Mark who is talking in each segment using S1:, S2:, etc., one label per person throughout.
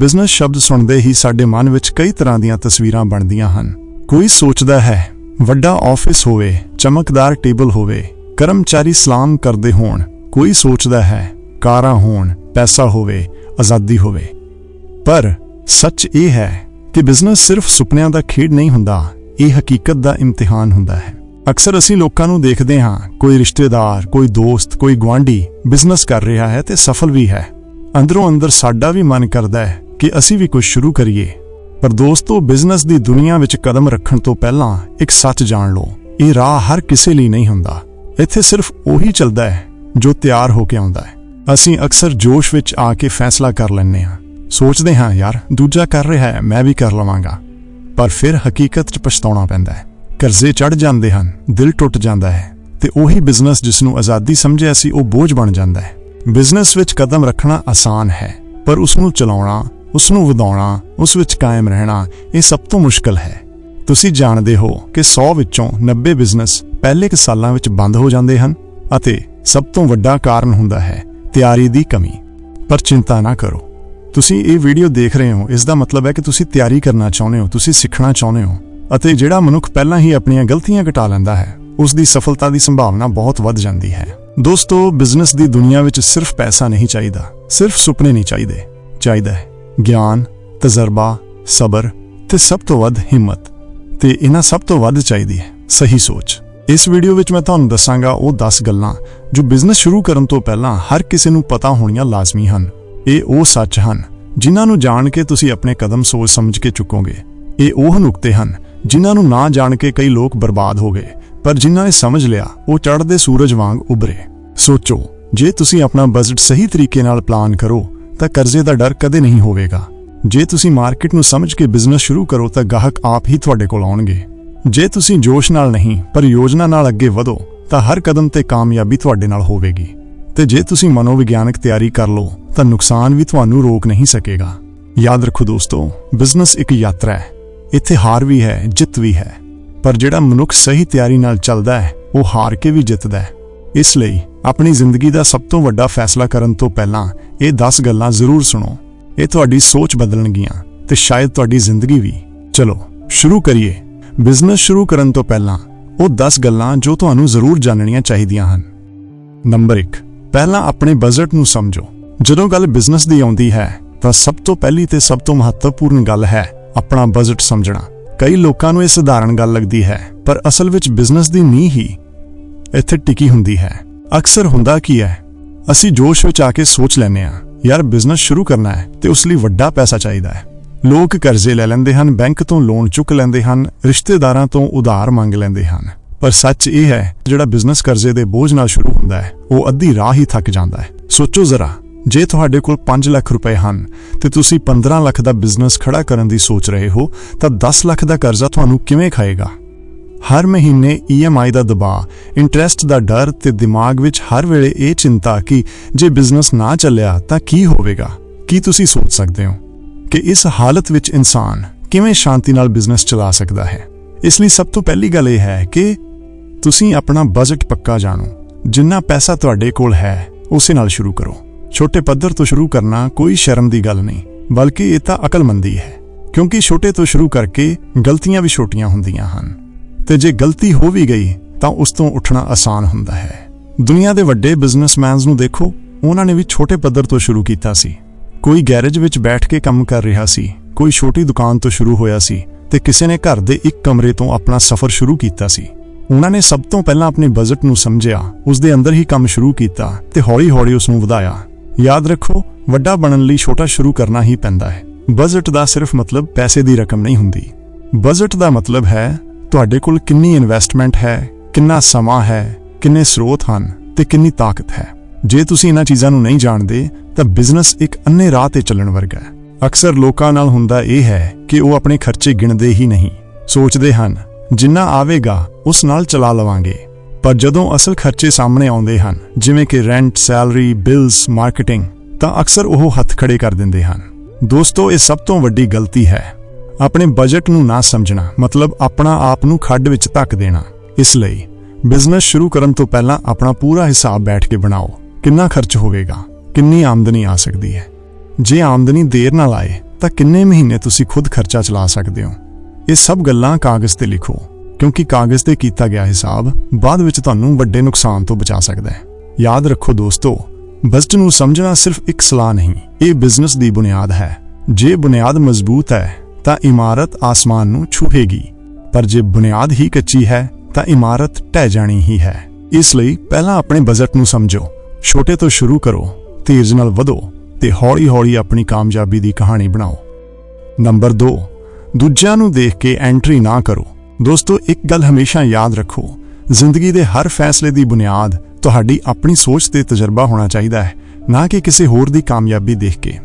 S1: Business ਸ਼ਬਦ ਸੁਣਦੇ ਹੀ ਸਾਡੇ ਮਨ ਵਿੱਚ ਕਈ ਤਰ੍ਹਾਂ ਦੀਆਂ ਤਸਵੀਰਾਂ ਬਣਦੀਆਂ ਹਨ। ਕੋਈ ਸੋਚਦਾ ਹੈ, ਵੱਡਾ ਆਫਿਸ ਹੋਵੇ, ਚਮਕਦਾਰ ਟੇਬਲ ਹੋਵੇ, ਕਰਮਚਾਰੀ ਸਲਾਮ ਕਰਦੇ ਹੋਣ, ਕੋਈ ਸੋਚਦਾ ਹੈ, ਕਾਰਾਂ ਹੋਣ, ਪੈਸਾ ਹੋਵੇ, ਆਜ਼ਾਦੀ ਹੋਵੇ। ਪਰ ਸੱਚ ਇਹ ਹੈ ਕਿ ਬਿਜ਼ਨਸ ਸਿਰਫ ਸੁਪਨਿਆਂ ਦਾ ਖੇਡ ਨਹੀਂ ਹੁੰਦਾ, ਇਹ ਹਕੀਕਤ ਦਾ ਇਮਤਿਹਾਨ ਹੁੰਦਾ ਹੈ। ਅਕਸਰ ਅਸੀਂ ਲੋਕਾਂ ਨੂੰ ਦੇਖਦੇ ਹਾਂ, ਕੋਈ ਰਿਸ਼ਤੇਦਾਰ, ਕੋਈ ਦੋਸਤ, ਕੋਈ ਗੁਆਂਢੀ ਬਿਜ਼ਨਸ ਕਰ ਰਿਹਾ ਹੈ ਤੇ ਸਫਲ ਵੀ ਹੈ। ਅੰਦਰੋਂ ਅੰਦਰ ਸਾਡਾ ਵੀ ਮਨ ਕਰਦਾ ਹੈ ਕਿ ਅਸੀਂ ਵੀ ਕੁਝ ਸ਼ੁਰੂ ਕਰੀਏ। ਪਰ ਦੋਸਤੋ ਬਿਜ਼ਨਸ ਦੀ ਦੁਨੀਆ ਵਿੱਚ ਕਦਮ ਰੱਖਣ ਤੋਂ ਪਹਿਲਾਂ ਇੱਕ ਸੱਚ ਜਾਣ ਲਓ। ਇਹ ਰਾਹ ਹਰ ਕਿਸੇ ਲਈ ਨਹੀਂ ਹੁੰਦਾ। ਇੱਥੇ ਸਿਰਫ ਉਹੀ ਚੱਲਦਾ ਹੈ ਜੋ ਤਿਆਰ ਹੋ ਕੇ ਆਉਂਦਾ ਹੈ। ਅਸੀਂ ਅਕਸਰ ਜੋਸ਼ ਵਿੱਚ ਆ ਕੇ ਫੈਸਲਾ ਕਰ ਲੈਂਦੇ ਹਾਂ। ਸੋਚਦੇ ਹਾਂ, ਯਾਰ, ਦੂਜਾ ਕਰ ਰਿਹਾ ਹੈ, ਮੈਂ ਵੀ ਕਰ ਲਵਾਂਗਾ। ਪਰ ਫਿਰ ਹਕੀਕਤ 'ਚ ਪਛਤਾਉਣਾ ਪੈਂਦਾ ਹੈ। ਕਰਜ਼ੇ ਚੜ ਜਾਂਦੇ ਹਨ, ਦਿਲ ਟੁੱਟ ਜਾਂਦਾ ਹੈ ਤੇ ਉਹੀ ਬਿਜ਼ਨਸ ਜਿਸ ਨੂੰ ਆਜ਼ਾਦੀ ਸਮਝਿਆ ਸੀ, ਉਹ ਬੋਝ ਬਣ ਜਾਂਦਾ ਹੈ। ਬਿਜ਼ਨਸ ਵਿੱਚ ਕਦਮ ਰੱਖਣਾ ਆਸਾਨ ਹੈ, ਪਰ ਉਸ ਨੂੰ ਚਲਾਉਣਾ ਉਸ ਨੂੰ ਵਧਾਉਣਾ, ਉਸ ਵਿੱਚ ਕਾਇਮ ਰਹਿਣਾ, ਇਹ ਸਭ ਤੋਂ ਮੁਸ਼ਕਲ ਹੈ। ਤੁਸੀਂ ਜਾਣਦੇ ਹੋ ਕਿ 100 ਵਿੱਚੋਂ 90 ਬਿਜ਼ਨਸ ਪਹਿਲੇ ਕੁ ਸਾਲਾਂ ਵਿੱਚ ਬੰਦ ਹੋ ਜਾਂਦੇ ਹਨ ਅਤੇ ਸਭ ਤੋਂ ਵੱਡਾ ਕਾਰਨ ਹੁੰਦਾ ਹੈ ਤਿਆਰੀ ਦੀ ਕਮੀ। ਪਰ ਚਿੰਤਾ ਨਾ ਕਰੋ। ਤੁਸੀਂ ਇਹ ਵੀਡੀਓ ਦੇਖ ਰਹੇ ਹੋ, ਇਸ ਦਾ ਮਤਲਬ ਹੈ ਕਿ ਤੁਸੀਂ ਤਿਆਰੀ ਕਰਨਾ ਚਾਹੁੰਦੇ ਹੋ, ਤੁਸੀਂ ਸਿੱਖਣਾ ਚਾਹੁੰਦੇ ਹੋ ਅਤੇ ਜਿਹੜਾ ਮਨੁੱਖ ਪਹਿਲਾਂ ਹੀ ਆਪਣੀਆਂ ਗਲਤੀਆਂ ਘਟਾ ਲੈਂਦਾ ਹੈ ਉਸ ਦੀ ਸਫਲਤਾ ਦੀ ਸੰਭਾਵਨਾ ਬਹੁਤ ਵੱਧ ਜਾਂਦੀ ਹੈ। ਦੋਸਤੋ, ਬਿਜ਼ਨਸ ਦੀ ਦੁਨੀਆ ਵਿੱਚ ਸਿਰਫ ਪੈਸਾ ਨਹੀਂ ਚਾਹੀਦਾ, ਸਿਰਫ ਸੁਪਨੇ ਨਹੀਂ ਚਾਹੀਦੇ, ਚਾਹੀਦਾ ਹੈ। ਗਿਆਨ, ਤਜਰਬਾ, ਸਬਰ ਤੇ ਸਭ ਤੋਂ ਵੱਧ ਹਿੰਮਤ। ਤੇ ਇਹਨਾਂ ਸਭ ਤੋਂ ਵੱਧ ਚਾਹੀਦੀ ਹੈ, ਸਹੀ ਸੋਚ। ਇਸ ਵੀਡੀਓ ਵਿੱਚ ਮੈਂ ਤੁਹਾਨੂੰ ਦੱਸਾਂਗਾ ਉਹ 10 ਗੱਲਾਂ ਜੋ ਬਿਜ਼ਨਸ ਸ਼ੁਰੂ ਕਰਨ ਤੋਂ ਪਹਿਲਾਂ ਹਰ ਕਿਸੇ ਨੂੰ ਪਤਾ ਹੋਣੀਆਂ ਲਾਜ਼ਮੀ ਹਨ। ਇਹ ਉਹ ਸੱਚ ਹਨ ਜਿਨ੍ਹਾਂ ਨੂੰ ਜਾਣ ਕੇ ਤੁਸੀਂ ਆਪਣੇ ਕਦਮ ਸੋਚ ਸਮਝ ਕੇ ਚੁੱਕੋਗੇ। ਇਹ ਉਹ ਨੁਕਤੇ ਹਨ ਜਿਨ੍ਹਾਂ ਨੂੰ ਨਾ ਜਾਣ ਕੇ ਕਈ ਲੋਕ ਬਰਬਾਦ ਹੋ ਗਏ, ਪਰ ਜਿਨ੍ਹਾਂ ਨੇ ਸਮਝ ਲਿਆ ਉਹ ਚੜ੍ਹਦੇ ਸੂਰਜ ਵਾਂਗ ਉਭਰੇ। ਸੋਚੋ, ਜੇ ਤੁਸੀਂ ਆਪਣਾ ਬਜਟ ਸਹੀ ਤਰੀਕੇ ਨਾਲ ਪਲਾਨ ਕਰੋ ਤਾਂ ਕਰਜ਼ੇ ਦਾ ਡਰ ਕਦੇ ਨਹੀਂ ਹੋਵੇਗਾ। ਜੇ ਤੁਸੀਂ ਮਾਰਕੀਟ ਨੂੰ ਸਮਝ ਕੇ ਬਿਜ਼ਨਸ ਸ਼ੁਰੂ ਕਰੋ ਤਾਂ ਗਾਹਕ ਆਪ ਹੀ ਤੁਹਾਡੇ ਕੋਲ ਆਉਣਗੇ। ਜੇ ਤੁਸੀਂ ਜੋਸ਼ ਨਾਲ ਨਹੀਂ, ਪਰ ਯੋਜਨਾ ਨਾਲ ਅੱਗੇ ਵਧੋ, ਤਾਂ ਹਰ ਕਦਮ ਤੇ ਕਾਮਯਾਬੀ ਤੁਹਾਡੇ ਨਾਲ ਹੋਵੇਗੀ। ਤੇ ਜੇ ਤੁਸੀਂ ਮਨੋਵਿਗਿਆਨਕ ਤਿਆਰੀ ਕਰ ਲਓ, ਤਾਂ ਨੁਕਸਾਨ ਵੀ ਤੁਹਾਨੂੰ ਰੋਕ ਨਹੀਂ ਸਕੇਗਾ। ਯਾਦ ਰੱਖੋ ਦੋਸਤੋ, ਬਿਜ਼ਨਸ ਇੱਕ ਯਾਤਰਾ ਹੈ। ਇੱਥੇ ਹਾਰ ਵੀ ਹੈ, ਜਿੱਤ ਵੀ ਹੈ। ਪਰ ਜਿਹੜਾ ਮਨੁੱਖ ਸਹੀ ਤਿਆਰੀ ਨਾਲ ਚੱਲਦਾ ਹੈ, ਉਹ ਹਾਰ ਕੇ ਵੀ ਜਿੱਤਦਾ ਹੈ। ਇਸ ਲਈ ਆਪਣੀ ਜ਼ਿੰਦਗੀ ਦਾ ਸਭ ਤੋਂ ਵੱਡਾ ਫੈਸਲਾ ਕਰਨ ਤੋਂ ਪਹਿਲਾਂ ਇਹ 10 ਗੱਲਾਂ ਜ਼ਰੂਰ ਸੁਣੋ। ਇਹ ਤੁਹਾਡੀ ਸੋਚ ਬਦਲਣਗੀਆਂ ਤੇ ਸ਼ਾਇਦ ਤੁਹਾਡੀ ਜ਼ਿੰਦਗੀ ਵੀ। ਚਲੋ, ਸ਼ੁਰੂ ਕਰੀਏ। ਬਿਜ਼ਨਸ ਸ਼ੁਰੂ ਕਰਨ ਤੋਂ ਪਹਿਲਾਂ ਉਹ 10 ਗੱਲਾਂ ਜੋ ਤੁਹਾਨੂੰ ਜ਼ਰੂਰ ਜਾਣਨੀਆਂ ਚਾਹੀਦੀਆਂ ਹਨ। ਨੰਬਰ 1 ਪਹਿਲਾਂ ਆਪਣੇ ਬਜਟ ਨੂੰ ਸਮਝੋ। ਜਦੋਂ ਗੱਲ ਬਿਜ਼ਨਸ ਦੀ ਆਉਂਦੀ ਹੈ, ਤਾਂ ਸਭ ਤੋਂ ਪਹਿਲੀ ਤੇ ਸਭ ਤੋਂ ਮਹੱਤਵਪੂਰਨ ਗੱਲ ਹੈ ਆਪਣਾ ਬਜਟ ਸਮਝਣਾ। ਕਈ ਲੋਕਾਂ ਨੂੰ ਇਹ ਸਧਾਰਨ ਗੱਲ ਲੱਗਦੀ ਹੈ, ਪਰ ਅਸਲ ਵਿੱਚ ਬਿਜ਼ਨਸ ਦੀ ਨੀਂਹ ਹੀ ਇੱਥੇ ਟਿਕੀ ਹੁੰਦੀ ਹੈ। ਅਕਸਰ ਹੁੰਦਾ ਕੀ ਹੈ? ਅਸੀਂ ਜੋਸ਼ ਵਿੱਚ ਆ ਕੇ ਸੋਚ ਲੈਂਦੇ ਹਾਂ, ਯਾਰ ਬਿਜ਼ਨਸ ਸ਼ੁਰੂ ਕਰਨਾ ਹੈ ਤੇ ਉਸ ਲਈ ਵੱਡਾ ਪੈਸਾ ਚਾਹੀਦਾ ਹੈ। ਲੋਕ ਕਰਜ਼ੇ ਲੈ ਲੈਂਦੇ ਹਨ, ਬੈਂਕ ਤੋਂ ਲੋਨ ਚੁੱਕ ਲੈਂਦੇ ਹਨ, ਰਿਸ਼ਤੇਦਾਰਾਂ ਤੋਂ ਉਧਾਰ ਮੰਗ ਲੈਂਦੇ ਹਨ। ਪਰ ਸੱਚ ਇਹ ਹੈ, ਜਿਹੜਾ ਬਿਜ਼ਨਸ ਕਰਜ਼ੇ ਦੇ ਬੋਝ ਨਾਲ ਸ਼ੁਰੂ ਹੁੰਦਾ ਹੈ, ਉਹ ਅੱਧੀ ਰਾਹ ਹੀ ਥੱਕ ਜਾਂਦਾ ਹੈ। ਸੋਚੋ ਜ਼ਰਾ, ਜੇ ਤੁਹਾਡੇ ਕੋਲ 5 ਲੱਖ ਰੁਪਏ ਹਨ ਤੇ ਤੁਸੀਂ 15 ਲੱਖ ਦਾ ਬਿਜ਼ਨਸ ਖੜਾ ਕਰਨ ਦੀ ਸੋਚ ਰਹੇ ਹੋ, ਤਾਂ 10 ਲੱਖ ਦਾ ਕਰਜ਼ਾ ਤੁਹਾਨੂੰ ਕਿਵੇਂ ਖਾਏਗਾ? ਹਰ ਮਹੀਨੇ EMI ਦਾ ਦਬਾਅ ਇੰਟਰਸਟ ਦਾ ਡਰ ਤੇ ਦਿਮਾਗ ਵਿੱਚ ਹਰ ਵੇਲੇ ਇਹ ਚਿੰਤਾ ਕਿ ਜੇ ਬਿਜ਼ਨਸ ਨਾ ਚੱਲਿਆ ਤਾਂ ਕੀ ਹੋਵੇਗਾ? ਕੀ ਤੁਸੀਂ ਸੋਚ ਸਕਦੇ ਹੋ ਕਿ ਇਸ ਹਾਲਤ ਵਿੱਚ ਇਨਸਾਨ ਕਿਵੇਂ ਸ਼ਾਂਤੀ ਨਾਲ ਬਿਜ਼ਨਸ ਚਲਾ ਸਕਦਾ ਹੈ? ਇਸ ਲਈ ਸਭ ਤੋਂ ਪਹਿਲੀ ਗੱਲ ਇਹ ਹੈ ਕਿ ਤੁਸੀਂ ਆਪਣਾ ਬਜਟ ਪੱਕਾ ਜਾਣੋ। ਜਿੰਨਾ ਪੈਸਾ ਤੁਹਾਡੇ ਕੋਲ ਹੈ, ਉਸੇ ਨਾਲ ਸ਼ੁਰੂ ਕਰੋ। ਛੋਟੇ ਪੱਧਰ ਤੋਂ ਸ਼ੁਰੂ ਕਰਨਾ ਕੋਈ ਸ਼ਰਮ ਦੀ ਗੱਲ ਨਹੀਂ, ਬਲਕਿ ਇਹ ਤਾਂ ਅਕਲਮੰਦੀ ਹੈ, ਕਿਉਂਕਿ ਛੋਟੇ ਤੋਂ ਸ਼ੁਰੂ ਕਰਕੇ ਗਲਤੀਆਂ ਵੀ ਛੋਟੀਆਂ ਹੁੰਦੀਆਂ ਹਨ। ਤੇ ਜੇ ਗਲਤੀ ਹੋ ਵੀ ਗਈ, ਤਾਂ ਉਸ ਤੋਂ ਉੱਠਣਾ ਆਸਾਨ ਹੁੰਦਾ ਹੈ। ਦੁਨੀਆ ਦੇ ਵੱਡੇ ਬਿਜ਼ਨਸਮੈਨਸ ਨੂੰ ਦੇਖੋ, ਉਹਨਾਂ ਨੇ ਵੀ ਛੋਟੇ ਪੱਧਰ ਤੋਂ ਸ਼ੁਰੂ ਕੀਤਾ ਸੀ। ਕੋਈ ਗੈਰੇਜ ਵਿੱਚ ਬੈਠ ਕੇ ਕੰਮ ਕਰ ਰਿਹਾ ਸੀ, ਕੋਈ ਛੋਟੀ ਦੁਕਾਨ ਤੋਂ ਸ਼ੁਰੂ ਹੋਇਆ ਸੀ ਤੇ ਕਿਸੇ ਨੇ ਘਰ ਦੇ ਇੱਕ ਕਮਰੇ ਤੋਂ ਆਪਣਾ ਸਫ਼ਰ ਸ਼ੁਰੂ ਕੀਤਾ ਸੀ। ਉਹਨਾਂ ਨੇ ਸਭ ਤੋਂ ਪਹਿਲਾਂ ਆਪਣੇ ਬਜਟ ਨੂੰ ਸਮਝਿਆ, ਉਸ ਦੇ ਅੰਦਰ ਹੀ ਕੰਮ ਸ਼ੁਰੂ ਕੀਤਾ ਤੇ ਹੌਲੀ-ਹੌਲੀ ਉਸ ਨੂੰ ਵਧਾਇਆ। ਯਾਦ ਰੱਖੋ, ਵੱਡਾ ਬਣਨ ਲਈ ਛੋਟਾ ਸ਼ੁਰੂ ਕਰਨਾ ਹੀ ਪੈਂਦਾ ਹੈ। ਬਜਟ ਦਾ ਸਿਰਫ ਮਤਲਬ ਪੈਸੇ ਦੀ ਰਕਮ ਨਹੀਂ ਹੁੰਦੀ। ਬਜਟ ਦਾ ਮਤਲਬ ਹੈ ਤੁਹਾਡੇ ਕੋਲ ਕਿੰਨੀ ਇਨਵੈਸਟਮੈਂਟ ਹੈ, ਕਿੰਨਾ ਸਮਾਂ ਹੈ, ਕਿੰਨੇ ਸਰੋਤ ਹਨ ਤੇ ਕਿੰਨੀ ਤਾਕਤ ਹੈ। ਜੇ ਤੁਸੀਂ ਇਹਨਾਂ ਚੀਜ਼ਾਂ ਨੂੰ ਨਹੀਂ ਜਾਣਦੇ, ਤਾਂ ਬਿਜ਼ਨਸ ਇੱਕ ਅੰਨੇ ਰਾਹ ਤੇ ਚੱਲਣ ਵਰਗਾ ਹੈ। ਅਕਸਰ ਲੋਕਾਂ ਨਾਲ ਹੁੰਦਾ ਇਹ ਹੈ ਕਿ ਉਹ ਆਪਣੇ ਖਰਚੇ ਗਿਣਦੇ ਹੀ ਨਹੀਂ। ਸੋਚਦੇ ਹਨ, ਜਿੰਨਾ ਆਵੇਗਾ, ਉਸ ਨਾਲ ਚਲਾ ਲਵਾਂਗੇ। ਪਰ ਜਦੋਂ ਅਸਲ ਖਰਚੇ ਸਾਹਮਣੇ ਆਉਂਦੇ ਹਨ, ਜਿਵੇਂ ਕਿ ਰੈਂਟ ਸੈਲਰੀ ਬਿਲਸ ਮਾਰਕੀਟਿੰਗ ਤਾਂ ਅਕਸਰ ਉਹ ਹੱਥ ਖੜੇ ਕਰ ਦਿੰਦੇ ਹਨ। ਦੋਸਤੋ, ਇਹ ਸਭ ਤੋਂ ਵੱਡੀ ਗਲਤੀ ਹੈ। ਆਪਣੇ ਬਜਟ ਨੂੰ ਨਾ ਸਮਝਣਾ, ਮਤਲਬ ਆਪਣਾ ਆਪ ਨੂੰ ਖੱਡ ਵਿੱਚ ਧੱਕ ਦੇਣਾ। ਇਸ ਲਈ ਬਿਜ਼ਨਸ ਸ਼ੁਰੂ ਕਰਨ ਤੋਂ ਪਹਿਲਾਂ ਆਪਣਾ ਪੂਰਾ ਹਿਸਾਬ ਬੈਠ ਕੇ ਬਣਾਓ। ਕਿੰਨਾ ਖਰਚ ਹੋਵੇਗਾ? ਕਿੰਨੀ ਆਮਦਨੀ ਆ ਸਕਦੀ ਹੈ? ਜੇ ਆਮਦਨੀ ਦੇਰ ਨਾਲ ਆਏ, ਤਾਂ ਕਿੰਨੇ ਮਹੀਨੇ ਤੁਸੀਂ ਖੁਦ ਖਰਚਾ ਚਲਾ ਸਕਦੇ ਹੋ? ਇਹ ਸਭ ਗੱਲਾਂ ਕਾਗਜ਼ ਤੇ ਲਿਖੋ, ਕਿਉਂਕਿ ਕਾਗਜ਼ ਤੇ ਕੀਤਾ ਗਿਆ ਹਿਸਾਬ ਬਾਅਦ ਵਿੱਚ ਤੁਹਾਨੂੰ ਵੱਡੇ ਨੁਕਸਾਨ ਤੋਂ ਬਚਾ ਸਕਦਾ ਹੈ। ਯਾਦ ਰੱਖੋ ਦੋਸਤੋ ਬਜਟ ਨੂੰ ਸਮਝਣਾ ਸਿਰਫ ਇੱਕ ਸਲਾਹ ਨਹੀਂ, ਇਹ ਬਿਜ਼ਨਸ ਦੀ ਬੁਨਿਆਦ ਹੈ। ਜੇ ਬੁਨਿਆਦ ਮਜ਼ਬੂਤ ਹੈ ਤਾਂ ਇਮਾਰਤ ਆਸਮਾਨ ਨੂੰ ਛੂਹੇਗੀ। ਪਰ ਜੇ ਬੁਨਿਆਦ ਹੀ ਕੱਚੀ ਹੈ, ਤਾਂ ਇਮਾਰਤ ਢਹਿ ਜਾਣੀ ਹੀ ਹੈ। ਇਸ ਲਈ ਪਹਿਲਾਂ ਆਪਣੇ ਬਜਟ ਨੂੰ ਸਮਝੋ। ਛੋਟੇ ਤੋਂ ਸ਼ੁਰੂ ਕਰੋ, ਤੇਜ਼ ਨਾਲ ਵਧੋ ਤੇ ਹੌਲੀ-ਹੌਲੀ ਆਪਣੀ ਕਾਮਯਾਬੀ ਦੀ ਕਹਾਣੀ ਬਣਾਓ। ਨੰਬਰ 2 ਦੂਜਿਆਂ ਨੂੰ ਦੇਖ ਕੇ ਐਂਟਰੀ ਨਾ ਕਰੋ। ਦੋਸਤੋ, ਇੱਕ ਗੱਲ ਹਮੇਸ਼ਾ ਯਾਦ ਰੱਖੋ। ਜ਼ਿੰਦਗੀ ਦੇ ਹਰ ਫੈਸਲੇ ਦੀ ਬੁਨਿਆਦ ਤੁਹਾਡੀ ਆਪਣੀ ਸੋਚ ਤੇ ਤਜਰਬਾ ਹੋਣਾ ਚਾਹੀਦਾ ਹੈ, ਨਾ ਕਿ ਕਿਸੇ ਹੋਰ ਦੀ ਕਾਮਯਾਬੀ ਦੇਖ ਕੇ।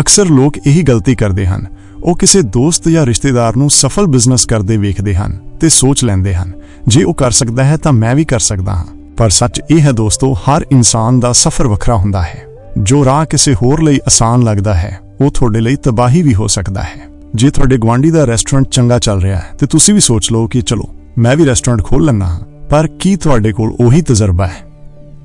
S1: ਅਕਸਰ ਲੋਕ ਇਹੀ ਗਲਤੀ ਕਰਦੇ ਹਨ। ਉਹ ਕਿਸੇ ਦੋਸਤ ਜਾਂ ਰਿਸ਼ਤੇਦਾਰ ਨੂੰ ਸਫਲ ਬਿਜ਼ਨਸ ਕਰਦੇ ਵੇਖਦੇ ਹਨ ਤੇ ਸੋਚ ਲੈਂਦੇ ਹਨ, ਜੇ ਉਹ ਕਰ ਸਕਦਾ ਹੈ ਤਾਂ ਮੈਂ ਵੀ ਕਰ ਸਕਦਾ ਹਾਂ। ਪਰ ਸੱਚ ਇਹ ਹੈ ਦੋਸਤੋ, ਹਰ ਇਨਸਾਨ ਦਾ ਸਫ਼ਰ ਵੱਖਰਾ ਹੁੰਦਾ ਹੈ। ਜੋ ਰਾਹ ਕਿਸੇ ਹੋਰ ਲਈ ਆਸਾਨ ਲੱਗਦਾ ਹੈ, ਉਹ ਤੁਹਾਡੇ ਲਈ ਤਬਾਹੀ ਵੀ ਹੋ ਸਕਦਾ ਹੈ। ਜੇ ਤੁਹਾਡੇ ਗੁਆਂਢੀ ਦਾ ਰੈਸਟੋਰੈਂਟ ਚੰਗਾ ਚੱਲ ਰਿਹਾ ਹੈ, ਤੇ ਤੁਸੀਂ ਵੀ ਸੋਚ ਲਓ ਕਿ ਚਲੋ, ਮੈਂ ਵੀ ਰੈਸਟੋਰੈਂਟ ਖੋਲ ਲੈਣਾ ਹਾਂ। ਪਰ ਕੀ ਤੁਹਾਡੇ ਕੋਲ ਉਹੀ ਤਜਰਬਾ ਹੈ?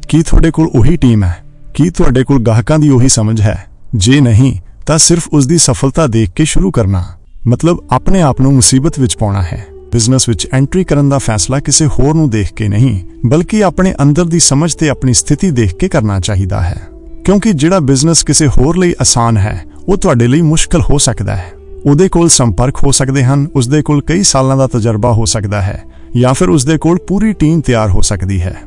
S1: ਕੀ ਤੁਹਾਡੇ ਕੋਲ ਉਹੀ ਟੀਮ ਹੈ? ਕੀ ਤੁਹਾਡੇ ਕੋਲ ਗਾਹਕਾਂ ਦੀ ਉਹੀ ਸਮਝ ਹੈ? ਜੇ ਨਹੀਂ ਤਾਂ ਸਿਰਫ ਉਸ ਦੀ ਸਫਲਤਾ ਦੇਖ ਕੇ ਸ਼ੁਰੂ ਕਰਨਾ। ਮਤਲਬ ਆਪਣੇ ਆਪ ਨੂੰ ਮੁਸੀਬਤ ਵਿੱਚ ਪਾਉਣਾ ਹੈ। ਬਿਜ਼ਨਸ ਵਿੱਚ ਐਂਟਰੀ ਕਰਨ ਦਾ ਫੈਸਲਾ ਕਿਸੇ ਹੋਰ ਨੂੰ ਦੇਖ ਕੇ ਨਹੀਂ, ਬਲਕਿ ਆਪਣੇ ਅੰਦਰ ਦੀ ਸਮਝ ਤੇ ਆਪਣੀ ਸਥਿਤੀ ਦੇਖ ਕੇ ਕਰਨਾ ਚਾਹੀਦਾ ਹੈ। ਕਿਉਂਕਿ ਜਿਹੜਾ ਬਿਜ਼ਨਸ ਕਿਸੇ ਹੋਰ ਲਈ ਆਸਾਨ ਹੈ, ਉਹ ਤੁਹਾਡੇ ਲਈ ਮੁਸ਼ਕਲ ਹੋ ਸਕਦਾ ਹੈ। ਉਹਦੇ ਕੋਲ ਸੰਪਰਕ ਹੋ ਸਕਦੇ ਹਨ, ਉਸਦੇ ਕੋਲ ਕਈ ਸਾਲਾਂ ਦਾ ਤਜਰਬਾ ਹੋ ਸਕਦਾ ਹੈ, ਜਾਂ ਫਿਰ ਉਸਦੇ ਕੋਲ ਪੂਰੀ ਟੀਮ ਤਿਆਰ ਹੋ ਸਕਦੀ ਹੈ।